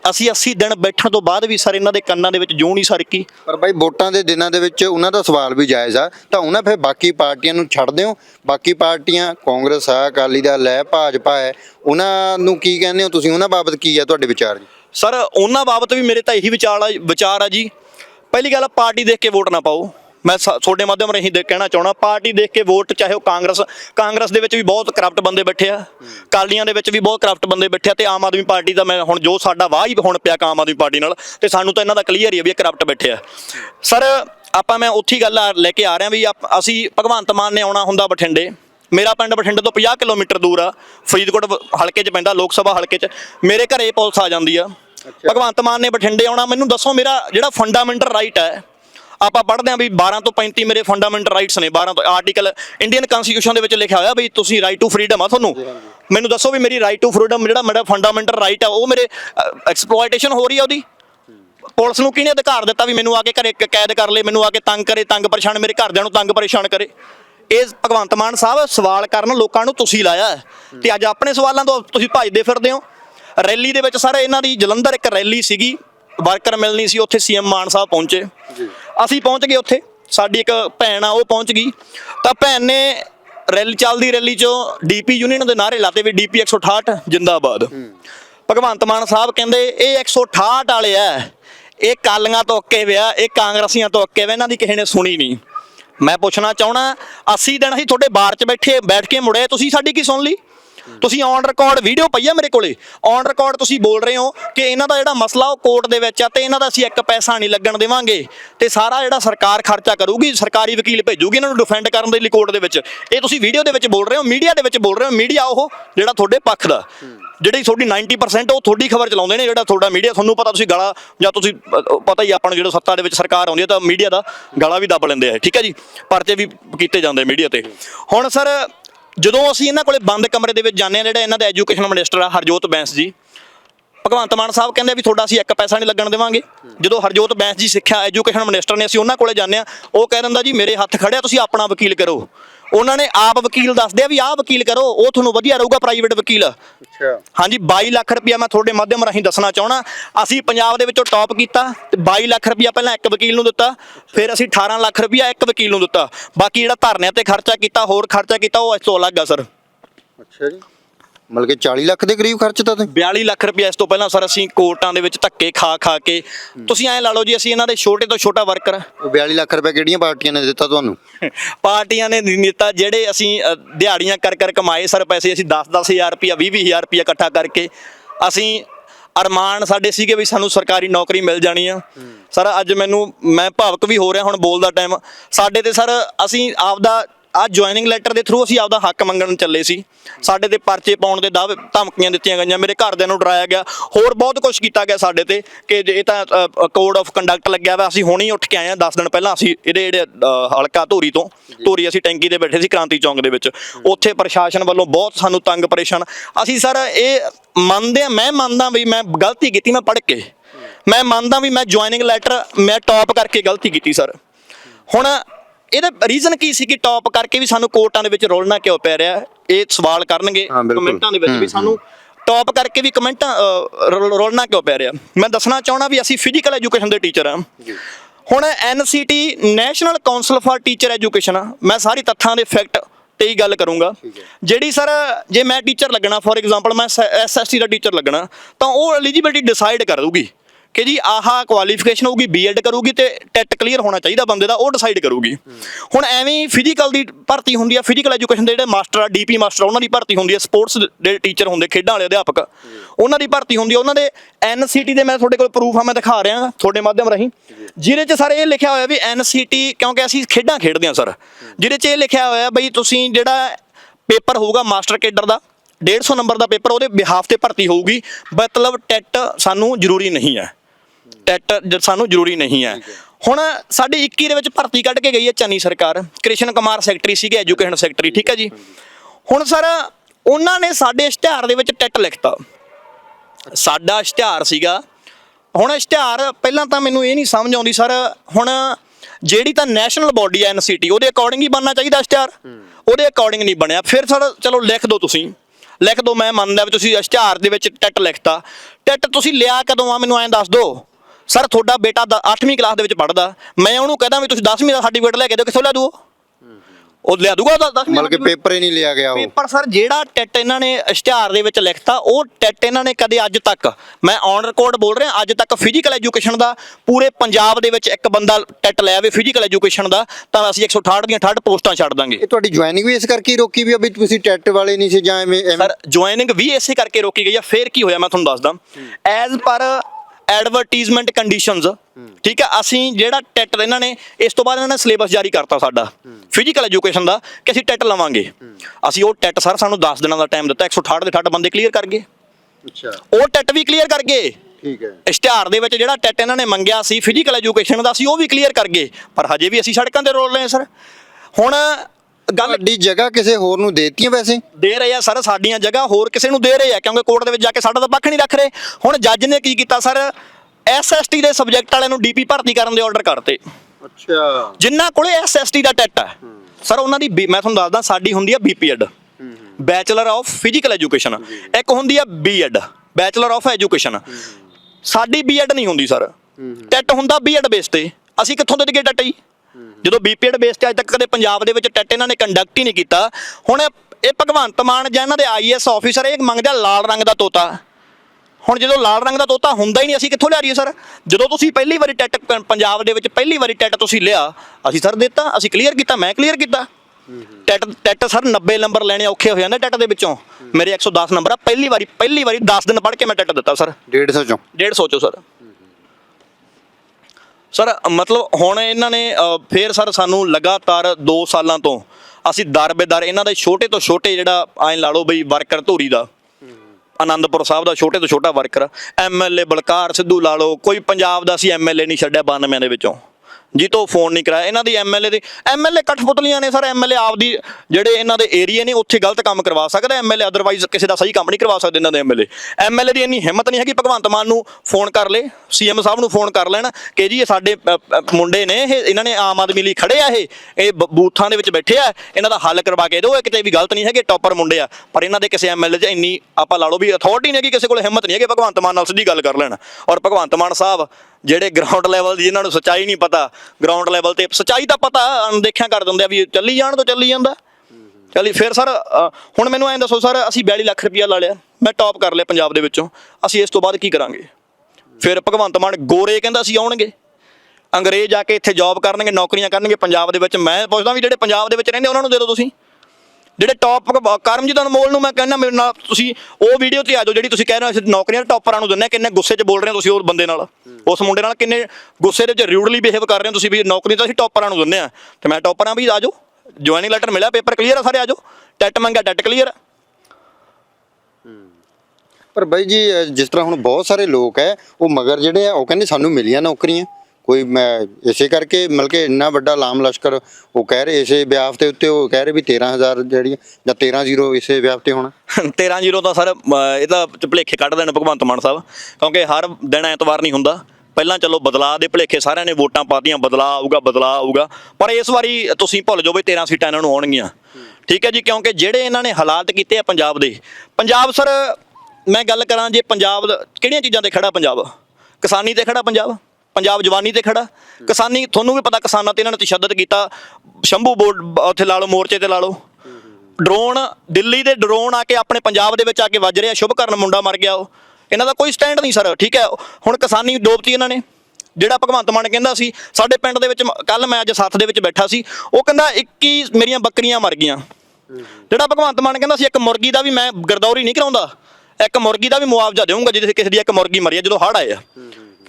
[SPEAKER 1] ਅਸੀਂ 80 ਦਿਨ ਬੈਠਣ ਤੋਂ ਬਾਅਦ ਵੀ ਸਰ ਇਹਨਾਂ ਦੇ ਕੰਨਾਂ ਦੇ ਵਿੱਚ ਜੂੰ ਨਹੀਂ ਸਰਕੀ
[SPEAKER 2] ਪਰ ਬਾਈ ਵੋਟਾਂ ਦੇ ਦਿਨਾਂ ਦੇ ਵਿੱਚ ਉਹਨਾਂ ਦਾ ਸਵਾਲ ਵੀ ਜਾਇਜ਼ ਆ ਤਾਂ ਉਹਨਾਂ ਫਿਰ ਬਾਕੀ ਪਾਰਟੀਆਂ ਨੂੰ ਛੱਡ ਦਿਓ ਬਾਕੀ ਪਾਰਟੀਆਂ ਕਾਂਗਰਸ ਆ ਅਕਾਲੀ ਦਲ ਹੈ ਭਾਜਪਾ ਹੈ ਉਹਨਾਂ ਨੂੰ ਕੀ ਕਹਿੰਦੇ ਹੋ ਤੁਸੀਂ? ਉਹਨਾਂ ਬਾਬਤ ਕੀ ਆ ਤੁਹਾਡੇ ਵਿਚਾਰ ਜੀ?
[SPEAKER 1] ਸਰ ਉਹਨਾਂ ਬਾਬਤ ਵੀ ਮੇਰੇ ਤਾਂ ਇਹੀ ਵਿਚਾਰ ਆ ਵਿਚਾਰ ਆ ਜੀ। ਪਹਿਲੀ ਗੱਲ ਪਾਰਟੀ ਦੇਖ ਕੇ ਵੋਟ ਨਾ ਪਾਓ। ਮੈਂ ਤੁਹਾਡੇ ਮਾਧਿਅਮ ਰਾਹੀਂ ਦੇ ਕਹਿਣਾ ਚਾਹਣਾ ਪਾਰਟੀ ਦੇਖ ਕੇ ਵੋਟ ਚਾਹੇ ਉਹ ਕਾਂਗਰਸ ਕਾਂਗਰਸ ਦੇ ਵਿੱਚ ਵੀ ਬਹੁਤ ਕਰਪਟ ਬੰਦੇ ਬੈਠੇ ਆ। ਕਾਲੀਆਂ ਦੇ ਵਿੱਚ ਵੀ ਬਹੁਤ ਕਰਪਟ ਬੰਦੇ ਬੈਠੇ ਆ ਤੇ ਆਮ ਆਦਮੀ ਪਾਰਟੀ ਦਾ ਮੈਂ ਹੁਣ ਜੋ ਸਾਡਾ ਵਾਹ ਹੀ ਹੁਣ ਪਿਆ ਆਮ ਆਦਮੀ ਪਾਰਟੀ ਨਾਲ ਤੇ ਸਾਨੂੰ ਤਾਂ ਇਹਨਾਂ ਦਾ ਕਲੀਅਰ ਹੀ ਆ ਵੀ ਇਹ ਕਰਪਟ ਬੈਠੇ ਆ। ਸਰ ਆਪਾਂ ਮੈਂ ਉੱਥੀ ਗੱਲ ਲੈ ਕੇ ਆ ਰਿਹਾ ਵੀ ਅਸੀਂ ਭਗਵੰਤ ਮਾਨ ਨੇ ਆਉਣਾ ਹੁੰਦਾ ਬਠਿੰਡੇ। ਮੇਰਾ ਪਿੰਡ ਬਠਿੰਡੇ ਤੋਂ 50 ਕਿਲੋਮੀਟਰ ਦੂਰ ਆ। ਫਰੀਦਕੋਟ ਹਲਕੇ 'ਚ ਪੈਂਦਾ ਲੋਕ ਸਭਾ ਹਲਕੇ 'ਚ। ਮੇਰੇ ਘਰੇ ਪੁਲਿਸ ਆ ਜਾਂਦੀ ਆ। ਭਗਵੰਤ ਮਾਨ ਨੇ ਬਠਿੰਡੇ ਆਉਣਾ। ਮੈਨੂੰ ਦੱਸੋ ਮੇਰਾ ਜਿਹੜਾ ਫੰਡਾਮੈਂਟਲ ਰਾਈਟ ਹੈ ਆਪਾਂ ਪੜ੍ਹਦੇ ਆਂ ਵੀ 12 ਤੋਂ 35 ਮੇਰੇ ਫੰਡਾਮੈਂਟਲ ਰਾਈਟਸ ਨੇ 12 ਤੋਂ ਆਰਟੀਕਲ ਇੰਡੀਅਨ ਕਨਸਟੀਟਿਊਸ਼ਨ ਦੇ ਵਿੱਚ ਲਿਖਿਆ ਹੋਇਆ ਵੀ ਤੁਸੀਂ ਰਾਈਟ ਟੂ ਫਰੀडम ਆ ਤੁਹਾਨੂੰ। ਮੈਨੂੰ ਦੱਸੋ ਵੀ ਮੇਰੀ ਰਾਈਟ ਟੂ ਫਰੀडम ਜਿਹੜਾ ਮੇਰਾ ਫੰਡਾਮੈਂਟਲ ਰਾਈਟ ਆ ਉਹ ਮੇਰੇ ਐਕਸਪਲੋਇਟੇਸ਼ਨ ਹੋ ਰਹੀ ਆ ਉਹਦੀ? ਪੁਲਿਸ ਨੂੰ ਕਿਹਨੇ ਅਧਿਕਾਰ ਦਿੱਤਾ ਵੀ ਮੈਨੂੰ ਆ ਕੇ ਘਰੇ ਕੈਦ ਕਰ ਲੇ ਮੈਨੂੰ ਆ ਕੇ ਤੰਗ ਕਰੇ ਤੰਗ ਪਰੇਸ਼ਾਨ ਮੇਰੇ ਘਰਦਿਆਂ ਨੂੰ ਤੰਗ ਪਰੇਸ਼ਾਨ ਕਰੇ? ਇਹ ਭਗਵੰਤ ਮਾਨ ਸਾਹਿਬ ਸਵਾਲ ਕਰਨ ਲੋਕਾਂ ਨੂੰ ਤੁਸੀਂ ਲਾਇਆ ਤੇ ਅੱਜ ਆਪਣੇ ਸਵਾਲਾਂ ਤੋਂ ਤੁਸੀਂ ਭੱਜਦੇ ਫਿਰਦੇ ਹੋ। ਰੈਲੀ ਦੇ ਵਿੱਚ ਸਾਰੇ ਇਹਨਾਂ ਦੀ ਜਲੰਧਰ ਇੱਕ ਰੈਲੀ ਸੀਗੀ। ਵਰਕਰ ਮਿਲਣੀ ਸੀ ਉੱਥੇ ਸੀਐਮ ਮਾਨ ਸਾਹਿਬ ਪਹੁੰਚੇ। ਅਸੀਂ ਪਹੁੰਚ ਗਏ ਉੱਥੇ। ਸਾਡੀ ਇੱਕ ਭੈਣ ਆ ਉਹ ਪਹੁੰਚ ਗਈ। ਤਾਂ ਭੈਣ ਨੇ ਰੈਲੀ ਚੱਲਦੀ ਰੈਲੀ ਚੋਂ ਡੀਪੀ ਯੂਨੀਅਨ ਦੇ ਨਾਰੇ ਲਾਤੇ ਵੀ ਡੀਪੀ 168 ਜਿੰਦਾਬਾਦ। ਭਗਵੰਤ ਮਾਨ ਸਾਹਿਬ ਕਹਿੰਦੇ ਇਹ 168 ਵਾਲੇ ਆ। ਇਹ ਕਾਲੀਆਂ ਤੋਂ ਅੱਕੇ ਵਿਆ ਇਹ ਕਾਂਗਰਸੀਆਂ ਤੋਂ ਅੱਕੇ ਵਿਆ ਇਹਨਾਂ ਦੀ ਕਿਸੇ ਨੇ ਸੁਣੀ ਨਹੀਂ। ਮੈਂ ਪੁੱਛਣਾ ਚਾਹਣਾ 80 ਦਿਨ ਅਸੀਂ ਤੁਹਾਡੇ ਬਾਰ 'ਚ ਬੈਠੇ ਬੈਠ ਕੇ ਮੁੜੇ ਤੁਸੀਂ ਸਾਡੀ ਕੀ ਸੁਣ ਲਈ? ਤੁਸੀਂ ਔਨ ਰਿਕਾਰਡ ਵੀਡੀਓ ਪਈ ਆ ਮੇਰੇ ਕੋਲੇ? ਔਨ ਰਿਕਾਰਡ ਤੁਸੀਂ ਬੋਲ ਰਹੇ ਹੋ ਕਿ ਇਹਨਾਂ ਦਾ ਜਿਹੜਾ ਮਸਲਾ ਉਹ ਕੋਰਟ ਦੇ ਵਿੱਚ ਆ ਤੇ ਇਹਨਾਂ ਦਾ ਅਸੀਂ ਇੱਕ ਪੈਸਾ ਨਹੀਂ ਲੱਗਣ ਦੇਵਾਂਗੇ। ਤੇ ਸਾਰਾ ਜਿਹੜਾ ਸਰਕਾਰ ਖਰਚਾ ਕਰੂਗੀ, ਸਰਕਾਰੀ ਵਕੀਲ ਭੇਜੂਗੀ ਇਹਨਾਂ ਨੂੰ ਡਿਫੈਂਡ ਕਰਨ ਦੇ ਲਈ ਕੋਰਟ ਦੇ ਵਿੱਚ। ਇਹ ਤੁਸੀਂ ਵੀਡੀਓ ਦੇ ਵਿੱਚ ਬੋਲ ਰਹੇ ਹੋ ਮੀਡੀਆ ਦੇ ਵਿੱਚ ਬੋਲ ਰਹੇ ਹੋ ਮੀਡੀਆ ਉਹ ਜਿਹੜਾ ਤੁਹਾਡੇ ਪੱਖ ਦਾ। ਜਿਹੜੀ ਤੁਹਾਡੀ 90% ਉਹ ਤੁਹਾਡੀ ਖਬਰ ਚਲਾਉਂਦੇ ਨੇ, ਜਿਹੜਾ ਤੁਹਾਡਾ ਮੀਡੀਆ ਤੁਹਾਨੂੰ ਪਤਾ ਤੁਸੀਂ ਗਾਲਾਂ ਜਾਂ ਤੁਸੀਂ ਪਤਾ ਹੀ ਆਪਾਂ ਨੂੰ ਜਦੋਂ ਸੱਤਾ ਦੇ ਵਿੱਚ ਸਰਕਾਰ ਆਉਂਦੀ ਹੈ ਤਾਂ ਮੀਡੀਆ ਦਾ ਗਾਲਾਂ ਵੀ ਦੱਬ ਲੈਂਦੇ ਆ, ਠੀਕ ਹੈ ਜੀ? ਪਰਚੇ ਵੀ ਕੀਤੇ ਜਾਂਦੇ ਮੀਡੀਆ ਤੇ। ਹੁਣ ਸਰ ਜਦੋਂ ਅਸੀਂ ਇਹਨਾਂ ਕੋਲੇ ਬੰਦ ਕਮਰੇ ਦੇ ਵਿੱਚ ਜਾਂਦੇ ਆ ਜਿਹੜਾ ਇਹਨਾਂ ਦਾ ਐਜੂਕੇਸ਼ਨ ਮਿਨਿਸਟਰ ਆ, ਹਰਜੋਤ ਬੈਂਸ ਜੀ, ਭਗਵੰਤ ਮਾਨ ਸਾਹਿਬ ਕਹਿੰਦੇ ਵੀ ਤੁਹਾਡਾ ਅਸੀਂ ਇੱਕ ਪੈਸਾ ਨਹੀਂ ਲੱਗਣ ਦੇਵਾਂਗੇ। ਜਦੋਂ ਹਰਜੋਤ ਬੈਂਸ ਜੀ ਸਿੱਖਿਆ, ਐਜੂਕੇਸ਼ਨ ਮਿਨਿਸਟਰ ਨੇ ਅਸੀਂ ਉਹਨਾਂ ਕੋਲੇ ਜਾਂਦੇ ਆ ਉਹ ਕਹਿ ਦਿੰਦਾ ਜੀ, ਮੇਰੇ ਹੱਥ ਖੜਿਆ, ਤੁਸੀਂ ਆਪਣਾ ਵਕੀਲ ਕਰੋ। ਉਹਨਾਂ ਨੇ ਆਪ ਵਕੀਲ ਦੱਸਦੇ ਆ ਵੀ ਆਹ ਵਕੀਲ ਕਰੋ ਉਹ ਤੁਹਾਨੂੰ ਵਧੀਆ ਰਹੂਗਾ ਪ੍ਰਾਈਵੇਟ ਵਕੀਲ।
[SPEAKER 2] ਅੱਛਾ।
[SPEAKER 1] ਹਾਂਜੀ 22 ਲੱਖ ਰੁਪਇਆ ਮੈਂ ਤੁਹਾਡੇ ਮਾਧਿਅਮ ਰਾਹੀਂ ਦੱਸਣਾ ਚਾਹਣਾ ਅਸੀਂ ਪੰਜਾਬ ਦੇ ਵਿੱਚੋਂ ਟੌਪ ਕੀਤਾ ਤੇ 22 ਲੱਖ ਰੁਪਇਆ ਪਹਿਲਾਂ ਇੱਕ ਵਕੀਲ ਨੂੰ ਦਿੱਤਾ ਫਿਰ ਅਸੀਂ 18 ਲੱਖ ਰੁਪਇਆ ਇੱਕ ਵਕੀਲ ਨੂੰ ਦਿੱਤਾ। ਬਾਕੀ ਜਿਹੜਾ ਧਰਨਿਆਂ ਤੇ ਖਰਚਾ ਕੀਤਾ ਹੋਰ ਖਰਚਾ ਕੀਤਾ ਉਹ ਇਸ ਤੋਂ ਅਲੱਗ ਆ ਸਰ।
[SPEAKER 2] ਅੱਛਾ ਜੀ। ਮਤਲਬ ਕਿ 40 ਲੱਖ ਦੇ ਕਰੀਬ ਖਰਚ ਤਾਂ ਤੁਸੀਂ?
[SPEAKER 1] 42 ਲੱਖ ਰੁਪਇਆ ਇਸ ਤੋਂ ਪਹਿਲਾਂ ਸਰ ਅਸੀਂ ਕੋਰਟਾਂ ਦੇ ਵਿੱਚ ਧੱਕੇ ਖਾ ਖਾ ਕੇ। ਤੁਸੀਂ ਐਂ ਲਾ ਲਓ ਜੀ ਅਸੀਂ ਇਹਨਾਂ ਦੇ ਛੋਟੇ ਤੋਂ ਛੋਟਾ ਵਰਕਰ
[SPEAKER 2] ਉਹ 42 ਲੱਖ ਰੁਪਏ ਕਿਹੜੀਆਂ ਪਾਰਟੀਆਂ ਨੇ ਦਿੱਤਾ ਤੁਹਾਨੂੰ?
[SPEAKER 1] ਪਾਰਟੀਆਂ ਨੇ ਨਹੀਂ ਦਿੱਤਾ ਜਿਹੜੇ ਅਸੀਂ ਅ, ਦਿਹਾੜੀਆਂ ਕਰ ਕਰ ਕਮਾਏ ਸਰ ਪੈਸੇ ਅਸੀਂ 10-10000 ਰੁਪਇਆ 20-20000 ਰੁਪਇਆ ਇਕੱਠਾ ਕਰਕੇ ਅਸੀਂ ਅਰਮਾਨ ਸਾਡੇ ਸੀਗੇ ਵੀ ਸਾਨੂੰ ਸਰਕਾਰੀ ਨੌਕਰੀ ਮਿਲ ਜਾਣੀ ਆ। ਸਰ ਅੱਜ ਮੈਨੂੰ ਮੈਂ ਭਾਵਕ ਵੀ ਹੋ ਰਿਹਾ ਹੁਣ ਬੋਲਦਾ ਟਾਈਮ ਸਾਡੇ ਤੇ ਸਰ ਅਸੀਂ ਆਪਦਾ ਆ ਜੁਆਇਨਿੰਗ ਲੈਟਰ ਦੇ ਥਰੂ ਅਸੀਂ ਆਪਦਾ ਹੱਕ ਮੰਗਣ ਚੱਲੇ ਸੀ। ਸਾਡੇ ਤੇ ਪਰਚੇ ਪਾਉਣ ਦੇ ਦਾਅਵੇ ਧਮਕੀਆਂ ਦਿੱਤੀਆਂ ਗਈਆਂ। ਮੇਰੇ ਘਰਦਿਆਂ ਨੂੰ ਡਰਾਇਆ ਗਿਆ। ਹੋਰ ਬਹੁਤ ਕੁਝ ਕੀਤਾ ਗਿਆ ਸਾਡੇ ਤੇ ਕਿ ਇਹ ਤਾਂ ਕੋਡ ਆਫ ਕੰਡਕਟ ਲੱਗਿਆ ਵਾ। ਅਸੀਂ ਹੁਣੀ ਉੱਠ ਕੇ ਆਏ ਆ 10 ਦਿਨ ਪਹਿਲਾਂ ਅਸੀਂ ਇਹਦੇ ਜਿਹੜੇ ਹਲਕਾ ਧੂਰੀ ਤੋਂ। ਧੂਰੀ ਅਸੀਂ ਟੈਂਕੀ ਤੇ ਬੈਠੇ ਸੀ ਕ੍ਰਾਂਤੀ ਚੌਂਕ ਦੇ ਵਿੱਚ। ਉੱਥੇ ਪ੍ਰਸ਼ਾਸਨ ਵੱਲੋਂ ਬਹੁਤ ਸਾਨੂੰ ਤੰਗ ਪਰੇਸ਼ਾਨ। ਅਸੀਂ ਸਰ ਇਹ ਮੰਨਦੇ ਆ ਮੈਂ ਮੰਨਦਾ ਵੀ ਮੈਂ ਗਲਤੀ ਕੀਤੀ ਮੈਂ ਪੜ੍ਹ ਕੇ। ਮੈਂ ਮੰਨਦਾ ਵੀ ਮੈਂ ਜੁਆਇਨਿੰਗ ਲੈਟਰ ਮੈਂ ਟੌਪ ਕਰਕੇ ਗਲਤੀ ਕੀਤੀ ਸਰ। ਹੁਣ ਇਹਦਾ ਰੀਜ਼ਨ ਕੀ ਸੀ ਕਿ ਟੌਪ ਕਰਕੇ ਵੀ ਸਾਨੂੰ ਕੋਰਟਾਂ ਦੇ ਵਿੱਚ ਰੋਲਣਾ ਕਿਉਂ ਪੈ ਰਿਹਾ? ਇਹ ਸਵਾਲ ਕਰਨਗੇ। ਕਮੈਂਟਾਂ ਦੇ ਵਿੱਚ ਵੀ ਸਾਨੂੰ ਟੌਪ ਕਰਕੇ ਵੀ ਕਮੈਂਟਾਂ ਰੋਲਣਾ ਕਿਉਂ ਪੈ ਰਿਹਾ? ਮੈਂ ਦੱਸਣਾ ਚਾਹਣਾ ਵੀ ਅਸੀਂ ਫਿਜ਼ੀਕਲ ਐਜੂਕੇਸ਼ਨ ਦੇ ਟੀਚਰ ਹਾਂ। ਹੁਣ NCT national council for teacher education ਆ। ਮੈਂ ਸਾਰੀ ਤੱਥਾਂ ਦੇ ਫੈਕਟ ਤੇ ਹੀ ਗੱਲ ਕਰੂੰਗਾ। ਜਿਹੜੀ ਸਰ ਜੇ ਮੈਂ ਟੀਚਰ ਲੱਗਣਾ ਫੋਰ ਐਗਜ਼ਾਮਪਲ ਮੈਂ ਐਸਐਸਟੀ ਦਾ ਟੀਚਰ ਲੱਗਣਾ ਤਾਂ ਉਹ ਐਲੀਜੀਬਿਲਟੀ ਡਿਸਾਈਡ ਕਰ ਦੂਗੀ ਕਿ ਜੀ ਆਹ ਕੁਆਲੀਫਿਕੇਸ਼ਨ ਹੋਊਗੀ ਬੀਐਡ ਕਰੂਗੀ ਤੇ ਟੈਟ ਕਲੀਅਰ ਹੋਣਾ ਚਾਹੀਦਾ ਬੰਦੇ ਦਾ, ਉਹ ਡਿਸਾਈਡ ਕਰੂਗੀ। ਹੁਣ ਐਵੇਂ ਫਿਜ਼ੀਕਲ ਦੀ ਭਰਤੀ ਹੁੰਦੀ ਆ ਫਿਜ਼ੀਕਲ ਐਜੂਕੇਸ਼ਨ ਦੇ ਜਿਹੜੇ ਮਾਸਟਰ ਆ ਡੀਪੀ ਮਾਸਟਰ ਉਹਨਾਂ ਦੀ ਭਰਤੀ ਹੁੰਦੀ ਆ ਸਪੋਰਟਸ ਦੇ ਟੀਚਰ ਹੁੰਦੇ, ਖੇਡਾਂ ਵਾਲੇ ਅਧਿਆਪਕ, ਉਹਨਾਂ ਦੀ ਭਰਤੀ ਹੁੰਦੀ ਆ, ਉਹਨਾਂ ਦੇ ਐਨਸੀਟੀ ਦੇ ਮੈਂ ਤੁਹਾਡੇ ਕੋਲ ਪ੍ਰੂਫ ਆ, ਮੈਂ ਦਿਖਾ ਰਿਹਾ ਤੁਹਾਡੇ ਮਾਧਿਅਮ ਰਾਹੀਂ। ਜਿਹਦੇ 'ਚ ਸਰ ਇਹ ਲਿਖਿਆ ਹੋਇਆ ਵੀ ਐਨਸੀਟੀ ਕਿਉਂਕਿ ਅਸੀਂ ਖੇਡਾਂ ਖੇਡਦੇ ਹਾਂ ਸਰ ਜਿਹਦੇ 'ਚ ਇਹ ਲਿਖਿਆ ਹੋਇਆ ਬਈ ਤੁਸੀਂ ਜਿਹੜਾ ਪੇਪਰ ਹੋਊਗਾ ਮਾਸਟਰ ਕੇਡਰ ਦਾ 150 ਨੰਬਰ ਦਾ ਪੇਪਰ ਉਹਦੇ ਬਿਹਾਫ ਤੇ ਭਰਤੀ ਹੋਊਗੀ। ਮਤਲਬ ਟੈਟ ਸਾਨੂੰ ਜ਼ਰੂਰੀ ਨਹੀਂ ਹੈ। ਟੈਟ ਸਾਨੂੰ ਜ਼ਰੂਰੀ ਨਹੀਂ ਹੈ। ਹੁਣ ਸਾਡੀ 21 ਦੇ ਵਿੱਚ ਭਰਤੀ ਕੱਢ ਕੇ ਗਈ ਹੈ ਚੰਨੀ ਸਰਕਾਰ। ਕ੍ਰਿਸ਼ਨ ਕੁਮਾਰ ਸੈਕਟਰੀ ਸੀਗੇ ਐਜੂਕੇਸ਼ਨ ਸੈਕਟਰੀ ਠੀਕ ਹੈ ਜੀ। ਹੁਣ ਸਰ ਉਹਨਾਂ ਨੇ ਸਾਡੇ ਇਸ਼ਤਿਹਾਰ ਦੇ ਵਿੱਚ ਟੈਟ ਲਿਖਤਾ। ਸਾਡਾ ਇਸ਼ਤਿਹਾਰ ਸੀਗਾ। ਹੁਣ ਇਸ਼ਤਿਹਾਰ ਪਹਿਲਾਂ ਤਾਂ ਮੈਨੂੰ ਇਹ ਨਹੀਂ ਸਮਝ ਆਉਂਦੀ ਸਰ ਹੁਣ ਜਿਹੜੀ ਤਾਂ ਨੈਸ਼ਨਲ ਬਾਡੀ ਹੈ ਐਨਸੀਟੀ ਉਹਦੇ ਅਕੋਰਡਿੰਗ ਹੀ ਬਣਨਾ ਚਾਹੀਦਾ ਇਸ਼ਤਿਹਾਰ। ਉਹਦੇ ਅਕੋਰਡਿੰਗ ਨਹੀਂ ਬਣਿਆ। ਫਿਰ ਸਰ ਚਲੋ ਲਿਖ ਦਿਓ ਤੁਸੀਂ। ਲਿਖ ਦੋ, ਮੈਂ ਮੰਨਦਾ ਵੀ ਤੁਸੀਂ ਇਸ਼ਤਿਹਾਰ ਦੇ ਵਿੱਚ ਟੈਟ ਲਿਖਤਾ। ਟੈਟ ਤੁਸੀਂ ਲਿਆ ਕਦੋਂ ਆ? ਮੈਨੂੰ ਐਂ ਦੱਸ ਦਿਓ ਸਰ, ਤੁਹਾਡਾ ਬੇਟਾ 8ਵੀਂ ਕਲਾਸ ਦੇ ਵਿੱਚ ਪੜਦਾ ਮੈਂ ਉਹਨੂੰ ਕਹਦਾ ਵੀ ਤੁਸੀਂ 10ਵੀਂ ਦਾ ਸਰਟੀਫਿਕੇਟ ਲੈ ਕੇ ਦਿਓ, ਕਿੱਥੋਂ ਲੈ ਦੂ ਉਹ? ਉਹ ਲਿਆ ਦੂਗਾ 10ਵੀਂ
[SPEAKER 2] ਮਤਲਬ ਕਿ ਪੇਪਰ ਹੀ ਨਹੀਂ ਲਿਆ ਗਿਆ ਉਹ।
[SPEAKER 1] ਪੇਪਰ ਸਰ ਜਿਹੜਾ ਟੈਟ ਇਹਨਾਂ ਨੇ ਇਸ਼ਤਿਹਾਰ ਦੇ ਵਿੱਚ ਲਿਖਤਾ ਉਹ ਟੈਟ ਇਹਨਾਂ ਨੇ ਕਦੇ ਅੱਜ ਤੱਕ ਮੈਂ ਔਨ ਰਿਕਾਰਡ ਬੋਲ ਰਿਹਾ ਅੱਜ ਤੱਕ ਫਿਜ਼ੀਕਲ ਐਜੂਕੇਸ਼ਨ ਦਾ ਪੂਰੇ ਪੰਜਾਬ ਦੇ ਵਿੱਚ ਇੱਕ ਬੰਦਾ ਟੈਟ ਲਿਆ ਵੇ ਫਿਜ਼ੀਕਲ ਐਜੂਕੇਸ਼ਨ ਦਾ ਤਾਂ ਅਸੀਂ 168 ਦੀਆਂ 68 ਪੋਸਟਾਂ ਛੱਡ ਦਾਂਗੇ।
[SPEAKER 2] ਇਹ ਤੁਹਾਡੀ ਜੁਆਇਨਿੰਗ ਵੀ ਇਸ ਕਰਕੇ ਰੋਕੀ ਵੀ ਆ ਵੀ ਤੁਸੀਂ ਟੈਟ ਵਾਲੇ ਨਹੀਂ ਸੀ ਜਾਂ ਐਵੇਂ
[SPEAKER 1] ਸਰ ਜੁਆਇਨਿੰਗ ਵੀ ਇਸੇ ਕਰਕੇ ਰੋਕੀ ਗਈ ਆ ਫੇਰ ਕੀ ਹੋਇਆ ਮੈਂ ਤੁਹਾਨੂੰ ਦੱਸਦਾ। As per advertisement conditions. ਠੀਕ ਹੈ ਅਸੀਂ ਜਿਹੜਾ ਟੈਟ ਇਹਨਾਂ ਨੇ ਇਸ ਤੋਂ ਬਾਅਦ ਇਹਨਾਂ ਨੇ ਸਿਲੇਬਸ ਜਾਰੀ ਕਰਤਾ ਸਾਡਾ। ਫਿਜ਼ੀਕਲ ਐਜੂਕੇਸ਼ਨ ਦਾ ਕਿ ਅਸੀਂ ਟੈਟ ਲਵਾਂਗੇ। ਅਸੀਂ ਉਹ ਟੈਟ ਸਰ ਸਾਨੂੰ 10 ਦਿਨਾਂ ਦਾ ਟਾਈਮ ਦਿੱਤਾ 168 ਦੇ 68 ਬੰਦੇ ਕਲੀਅਰ ਕਰ ਗਏ।
[SPEAKER 2] ਅੱਛਾ।
[SPEAKER 1] ਉਹ ਟੈਟ ਵੀ ਕਲੀਅਰ ਕਰ ਗਏ।
[SPEAKER 2] ਠੀਕ ਹੈ।
[SPEAKER 1] ਇਸ਼ਤਿਹਾਰ ਦੇ ਵਿੱਚ ਜਿਹੜਾ ਟੈਟ ਇਹਨਾਂ ਨੇ ਮੰਗਿਆ ਸੀ ਫਿਜ਼ੀਕਲ ਐਜੂਕੇਸ਼ਨ ਦਾ ਅਸੀਂ ਉਹ ਵੀ ਕਲੀਅਰ ਕਰ ਗਏ। ਪਰ ਹਜੇ ਵੀ ਅਸੀਂ ਸੜਕਾਂ ਤੇ ਰੋਲ ਰਹੇ ਹਾਂ ਸਰ। ਹੁਣ ਗੱਲ
[SPEAKER 2] ਤੁਹਾਡੀ ਜਗ੍ਹਾ ਕਿਸੇ ਹੋਰ ਨੂੰ ਦੇਤੀਆਂ ਵੈਸੇ?
[SPEAKER 1] ਦੇ ਰਹੇ ਆ ਸਰ ਸਾਡੀਆਂ ਜਗ੍ਹਾ ਹੋਰ ਕਿਸੇ ਨੂੰ ਦੇ ਰਹੇ ਆ ਕਿਉਂਕਿ ਕੋਰਟ ਦੇ ਵਿੱਚ ਜਾ ਕੇ ਸਾਡਾ ਤਾਂ ਪੱਖ ਨਹੀਂ ਰੱਖ ਰਹੇ। ਹੁਣ ਜੱਜ ਨੇ ਕੀ ਕੀਤਾ ਸਰ? ਐਸਐਸਟੀ ਦੇ ਸਬਜੈਕਟ ਵਾਲਿਆਂ ਨੂੰ ਡੀਪੀ ਭਰਤੀ ਕਰਨ ਦੇ ਆਰਡਰ ਕਰਤੇ।
[SPEAKER 2] ਅੱਛਾ।
[SPEAKER 1] ਜਿਨ੍ਹਾਂ ਕੋਲੇ ਐਸਐਸਟੀ ਦਾ ਟੈਟ ਹੈ। ਸਰ ਉਹਨਾਂ ਦੀ ਮੈਂ ਤੁਹਾਨੂੰ ਦੱਸਦਾ ਸਾਡੀ ਹੁੰਦੀ ਆ BPEd bachelor of physical education ਇੱਕ ਹੁੰਦੀ ਆ ਬੀਐਡ ਬੈਚਲਰ ਆਫ ਐਜੂਕੇਸ਼ਨ ਸਾਡੀ ਬੀਐਡ ਨਹੀਂ ਹੁੰਦੀ ਸਰ। ਟੈਟ ਹੁੰਦਾ ਬੀਐਡ ਬੇਸ ਤੇ। ਅਸੀਂ ਕਿੱਥੋਂ ਦੇ ਦੇਗੇ ਟੈਟ ਜੀ? ਜਦੋਂ ਬੀਪੀਐਡ ਬੇਸ ਤੇ ਅੱਜ ਤੱਕ ਕਦੇ ਪੰਜਾਬ ਦੇ ਵਿੱਚ ਟੈਟ ਇਹਨਾਂ ਨੇ ਕੰਡਕਟ ਹੀ ਨਹੀਂ ਕੀਤਾ। ਹੁਣ ਇਹ ਭਗਵੰਤ ਮਾਨ ਜਾਂ ਇਹਨਾਂ ਦੇ ਆਈਐਸ ਆਫੀਸਰ ਇਹ ਮੰਗਦੇ ਲਾਲ ਰੰਗ ਦਾ ਤੋਤਾ। ਹੁਣ ਜਦੋਂ ਲਾਲ ਰੰਗ ਦਾ ਤੋਤਾ ਹੁੰਦਾ ਹੀ ਨਹੀਂ ਅਸੀਂ ਕਿੱਥੋਂ ਲਿਆ ਰਹੀਏ ਸਰ? ਜਦੋਂ ਤੁਸੀਂ ਪਹਿਲੀ ਵਾਰੀ ਟੈਟ ਪੰਜਾਬ ਦੇ ਵਿੱਚ ਪਹਿਲੀ ਵਾਰੀ ਟੈਟ ਤੁਸੀਂ ਲਿਆ ਅਸੀਂ ਸਰ ਦਿੱਤਾ ਅਸੀਂ ਕਲੀਅਰ ਕੀਤਾ ਮੈਂ ਕਲੀਅਰ ਕੀਤਾ। ਟੈਟ ਟੈਟ ਸਰ 90 ਨੰਬਰ ਲੈਣੇ ਔਖੇ ਹੋ ਜਾਂਦੇ ਟੈਟ ਦੇ ਵਿੱਚੋਂ। ਮੇਰੇ 110 ਨੰਬਰ ਆ ਪਹਿਲੀ ਵਾਰੀ ਪਹਿਲੀ ਵਾਰੀ 10 ਦਿਨ ਪੜ੍ਹ ਕੇ ਮੈਂ ਟੈਟ ਦਿੱਤਾ ਸਰ।
[SPEAKER 2] 150 ਚੋਂ।
[SPEAKER 1] 150 ਸੋਚੋ ਸਰ। ਸਰ ਮਤਲਬ ਹੁਣ ਇਹਨਾਂ ਨੇ ਅ, ਫੇਰ ਸਰ ਸਾਨੂੰ ਲਗਾਤਾਰ 2 ਸਾਲਾਂ ਤੋਂ ਅਸੀਂ ਦਰ ਬੇਦਰ ਇਹਨਾਂ ਦੇ ਛੋਟੇ ਤੋਂ ਛੋਟੇ ਜਿਹੜਾ ਐਂ ਲਾ ਲਓ ਬਈ ਵਰਕਰ ਧੂਰੀ ਦਾ ਆਨੰਦਪੁਰ ਸਾਹਿਬ ਦਾ ਛੋਟੇ ਤੋਂ ਛੋਟਾ ਵਰਕਰ ਐਮਐਲਏ ਬਲਕਾਰ ਸਿੱਧੂ ਲਾ ਲਓ ਕੋਈ ਪੰਜਾਬ ਦਾ ਸੀ ਐਮਐਲਏ ਨਹੀਂ ਛੱਡਿਆ 92 ਦੇ ਵਿੱਚੋਂ। ਜੀ ਤੋਂ ਫੋਨ ਨਹੀਂ ਕਰਾਇਆ। ਇਹਨਾਂ ਦੀ ਐਮਐਲਏ ਦੀ ਐਮਐਲਏ ਕਠਪੁਤਲੀਆਂ ਨੇ ਸਰ। ਐਮਐਲਏ ਆਪਦੀ ਜਿਹੜੇ ਇਹਨਾਂ ਦੇ ਏਰੀਆ ਨੇ, ਉੱਥੇ ਗਲਤ ਕੰਮ ਕਰਵਾ ਸਕਦਾ ਐਮਐਲਏ ਅਦਰਵਾਈਜ਼ ਕਿਸੇ ਦਾ ਸਹੀ ਕੰਮ ਨਹੀਂ ਕਰਵਾ ਸਕਦੇ ਇਹਨਾਂ ਦੇ ਐਮਐਲਏ ਐਮਐਲਏ ਦੀ ਇੰਨੀ ਹਿੰਮਤ ਨਹੀਂ ਹੈ ਕਿ ਭਗਵੰਤ ਮਾਨ ਨੂੰ ਫੋਨ ਕਰ ਲੇ। ਸੀਐਮ ਸਾਹਿਬ ਨੂੰ ਫੋਨ ਕਰ ਲੈਣ ਕਿ ਜੀ, ਇਹ ਸਾਡੇ ਮੁੰਡੇ ਨੇ, ਇਹ ਇਹਨਾਂ ਨੇ ਆਮ ਆਦਮੀ ਲਈ ਖੜੇ ਆ ਇਹ। ਇਹ ਬੂਥਾਂ ਦੇ ਵਿੱਚ ਬੈਠੇ ਆ। ਇਹਨਾਂ ਦਾ ਹੱਲ ਕਰਵਾ ਕੇ ਦਿਓ। ਇਹ ਕਿਤੇ ਵੀ ਗਲਤ ਨਹੀਂ ਹੈਗੇ, ਟੌਪਰ ਮੁੰਡੇ ਆ। ਪਰ ਇਹਨਾਂ ਦੇ ਕਿਸੇ ਐਮਐਲਏ 'ਚ ਇੰਨੀ ਆਪਾਂ ਲਾ ਲਓ ਵੀ ਅਥਾਰਟੀ ਨਹੀਂ ਹੈਗੀ, ਕਿਸੇ ਕੋਲ ਹਿੰਮਤ ਨਹੀਂ ਹੈਗੀ। ਭਗਵੰਤ ਮਾਨ ਨਾਲ ਸਿੱਧੀ ਗੱਲ ਕਰ ਲੈਣ। ਔਰ ਭਗਵੰਤ ਮਾਨ ਸਾਹਿਬ ਜਿਹੜੇ ਗਰਾਊਂਡ ਲੈਵਲ ਦੀ ਜਿਨ੍ਹਾਂ ਨੂੰ ਸੱਚਾਈ ਨਹੀਂ ਪਤਾ ਗਰਾਊਂਡ ਲੈਵਲ ਤੇ ਸੱਚਾਈ ਤਾਂ ਪਤਾ ਅਣਦੇਖਿਆ ਕਰ ਦਿੰਦੇ ਆ ਵੀ ਚੱਲੀ ਜਾਣ ਤੋਂ ਚੱਲੀ ਜਾਂਦਾ। ਚੱਲੀ ਫਿਰ ਸਰ ਹੁਣ ਮੈਨੂੰ ਐਂ ਦੱਸੋ ਸਰ ਅਸੀਂ 42 ਲੱਖ ਰੁਪਇਆ ਲਾ ਲਿਆ ਮੈਂ ਟੌਪ ਕਰ ਲਿਆ ਪੰਜਾਬ ਦੇ ਵਿੱਚੋਂ ਅਸੀਂ ਇਸ ਤੋਂ ਬਾਅਦ ਕੀ ਕਰਾਂਗੇ? ਫਿਰ ਭਗਵੰਤ ਮਾਨ ਗੋਰੇ ਕਹਿੰਦਾ ਅਸੀਂ ਆਉਣਗੇ। ਅੰਗਰੇਜ਼ ਆ ਕੇ ਇੱਥੇ ਜੌਬ ਕਰਨਗੇ ਨੌਕਰੀਆਂ ਕਰਨਗੇ ਪੰਜਾਬ ਦੇ ਵਿੱਚ ਮੈਂ ਪੁੱਛਦਾ ਵੀ ਜਿਹੜੇ ਪੰਜਾਬ ਦੇ ਵਿੱਚ ਰਹਿੰਦੇ ਉਹਨਾਂ ਨੂੰ ਦੇ ਦਿਓ ਤੁਸੀਂ। ਜਿਹੜੇ ਟੌਪ ਕਰਮਜੀਤ ਅਨਮੋਲ ਨੂੰ ਮੈਂ ਕਹਿੰਦਾ ਮੇਰੇ ਨਾਲ ਤੁਸੀਂ ਉਹ ਵੀਡੀਓ ਤੇ ਆ ਜਾਓ ਜਿਹੜੀ ਤੁਸੀਂ ਕਹਿ ਰਹੇ ਹੋ ਅਸੀਂ ਨੌਕਰੀਆਂ ਟੌਪਰਾਂ ਨੂੰ ਦਿੰਦੇ ਹਾਂ, ਕਿੰਨੇ ਗੁੱਸੇ 'ਚ ਬੋਲ ਰਹੇ ਹੋ ਤੁਸੀਂ ਉਹ ਬੰਦੇ ਨਾਲ। ਉਸ ਮੁੰਡੇ ਨਾਲ ਕਿੰਨੇ ਗੁੱਸੇ ਦੇ ਵਿੱਚ ਰਿਊਡਲੀ ਬਿਹੇਵ ਕਰ ਰਹੇ ਹੋ ਤੁਸੀਂ ਵੀ ਨੌਕਰੀ ਤਾਂ ਅਸੀਂ ਟੌਪਰਾਂ ਨੂੰ ਦਿੰਦੇ ਆ ਤੇ ਮੈਂ ਟੌਪਰਾਂ ਵੀ ਆ ਜਾਓ ਜੁਆਇਨਿੰਗ ਲੈਟਰ ਮਿਲਿਆ ਪੇਪਰ ਕਲੀਅਰ ਆ ਸਾਰੇ ਆ ਜਾਓ ਟੈਟ ਮੰਗਿਆ ਟੈਟ ਕਲੀਅਰ
[SPEAKER 2] ਪਰ ਬਾਈ ਜੀ ਜਿਸ ਤਰ੍ਹਾਂ ਹੁਣ ਬਹੁਤ ਸਾਰੇ ਲੋਕ ਹੈ ਉਹ ਮਗਰ ਜਿਹੜੇ ਆ ਉਹ ਕਹਿੰਦੇ ਸਾਨੂੰ ਮਿਲੀਆਂ ਨੌਕਰੀਆਂ। ਕੋਈ ਮੈਂ ਇਸੇ ਕਰਕੇ ਮਤਲਬ ਕਿ ਇੰਨਾ ਵੱਡਾ ਲਾਮ ਲਸ਼ਕਰ ਉਹ ਕਹਿ ਰਹੇ ਇਸੇ ਵਿਆਪ ਤੇ ਉੱਤੇ ਉਹ ਕਹਿ ਰਹੇ ਵੀ 13000 ਜਿਹੜੀ ਜਾਂ 13-0 ਇਸੇ ਵਿਆਪ ਤੇ ਹੋਣਾ।
[SPEAKER 1] 13 ਜ਼ੀਰੋ ਤਾਂ ਸਰ ਅਮ, ਇਹਦਾ ਭੁਲੇਖੇ ਕੱਢ ਦੇਣ ਭਗਵੰਤ ਮਾਨ ਸਾਹਿਬ ਕਿਉਂਕਿ ਹਰ ਦਿਨ ਐਤਵਾਰ ਨਹੀਂ ਹੁੰਦਾ। ਪਹਿਲਾਂ ਚਲੋ ਬਦਲਾਅ ਦੇ ਭੁਲੇਖੇ ਸਾਰਿਆਂ ਨੇ ਵੋਟਾਂ ਪਾਤੀਆਂ, ਬਦਲਾਅ ਆਊਗਾ ਬਦਲਾਅ ਆਊਗਾ। ਪਰ ਇਸ ਵਾਰੀ ਤੁਸੀਂ ਭੁੱਲ ਜਾਓ ਵੀ 13 ਸੀਟਾਂ ਇਹਨਾਂ ਨੂੰ ਆਉਣਗੀਆਂ। ਠੀਕ ਹੈ ਜੀ, ਕਿਉਂਕਿ ਜਿਹੜੇ ਇਹਨਾਂ ਨੇ ਹਾਲਾਤ ਕੀਤੇ ਆ ਪੰਜਾਬ ਦੇ, ਪੰਜਾਬ ਸਰ, ਮੈਂ ਗੱਲ ਕਰਾਂ ਜੇ ਪੰਜਾਬ ਕਿਹੜੀਆਂ ਚੀਜ਼ਾਂ ਤੇ ਖੜਾ ਪੰਜਾਬ? ਕਿਸਾਨੀ ਤੇ ਖੜਾ ਪੰਜਾਬ? ਪੰਜਾਬ ਜਵਾਨੀ ਤੇ ਖੜਾ? ਕਿਸਾਨੀ, ਤੁਹਾਨੂੰ ਵੀ ਪਤਾ ਕਿਸਾਨਾਂ ਤੇ ਇਹਨਾਂ ਨੇ ਤਸ਼ੱਦਦ ਕੀਤਾ। ਸ਼ੰਭੂ ਬੋਰਡ, ਉੱਥੇ ਲਾ ਲਓ, ਮੋਰਚੇ ਤੇ ਲਾ ਲਓ। ਡਰੋਨ, ਦਿੱਲੀ ਦੇ ਡਰੋਨ ਆ ਕੇ ਆਪਣੇ ਪੰਜਾਬ ਦੇ ਵਿੱਚ ਆ ਕੇ ਵੱਜ ਰਿਹਾ, ਸ਼ੁਭਕਰਨ ਮੁੰਡਾ ਮਰ ਗਿਆ ਉਹ। ਇਹਨਾਂ ਦਾ ਕੋਈ ਸਟੈਂਡ ਨਹੀਂ ਸਰ ਠੀਕ ਹੈ? ਹੁਣ ਕਿਸਾਨੀ ਡੋਬਤੀ ਇਹਨਾਂ ਨੇ, ਜਿਹੜਾ ਭਗਵੰਤ ਮਾਨ ਕਹਿੰਦਾ ਸੀ, ਸਾਡੇ ਪਿੰਡ ਦੇ ਵਿੱਚ ਕੱਲ ਮੈਂ ਅੱਜ ਸੱਥ ਦੇ ਵਿੱਚ ਬੈਠਾ ਸੀ, ਉਹ ਕਹਿੰਦਾ 21 ਮੇਰੀਆਂ ਬੱਕਰੀਆਂ ਮਰ ਗਈਆਂ। ਜਿਹੜਾ ਭਗਵੰਤ ਮਾਨ ਕਹਿੰਦਾ ਸੀ, ਇੱਕ ਮੁਰਗੀ ਦਾ ਵੀ ਮੈਂ ਗਰਦੌਰੀ ਨਹੀਂ ਕਰਾਉਂਦਾ, ਇੱਕ ਮੁਰਗੀ ਦਾ ਵੀ ਮੁਆਵਜ਼ਾ ਦੇਵਾਂਗਾ ਜੇ ਕਿਸੇ ਦੀ ਇੱਕ ਮੁਰਗੀ ਮਰੀ ਆ, ਜਦੋਂ ਹੜ੍ਹ ਆਏ ਆ।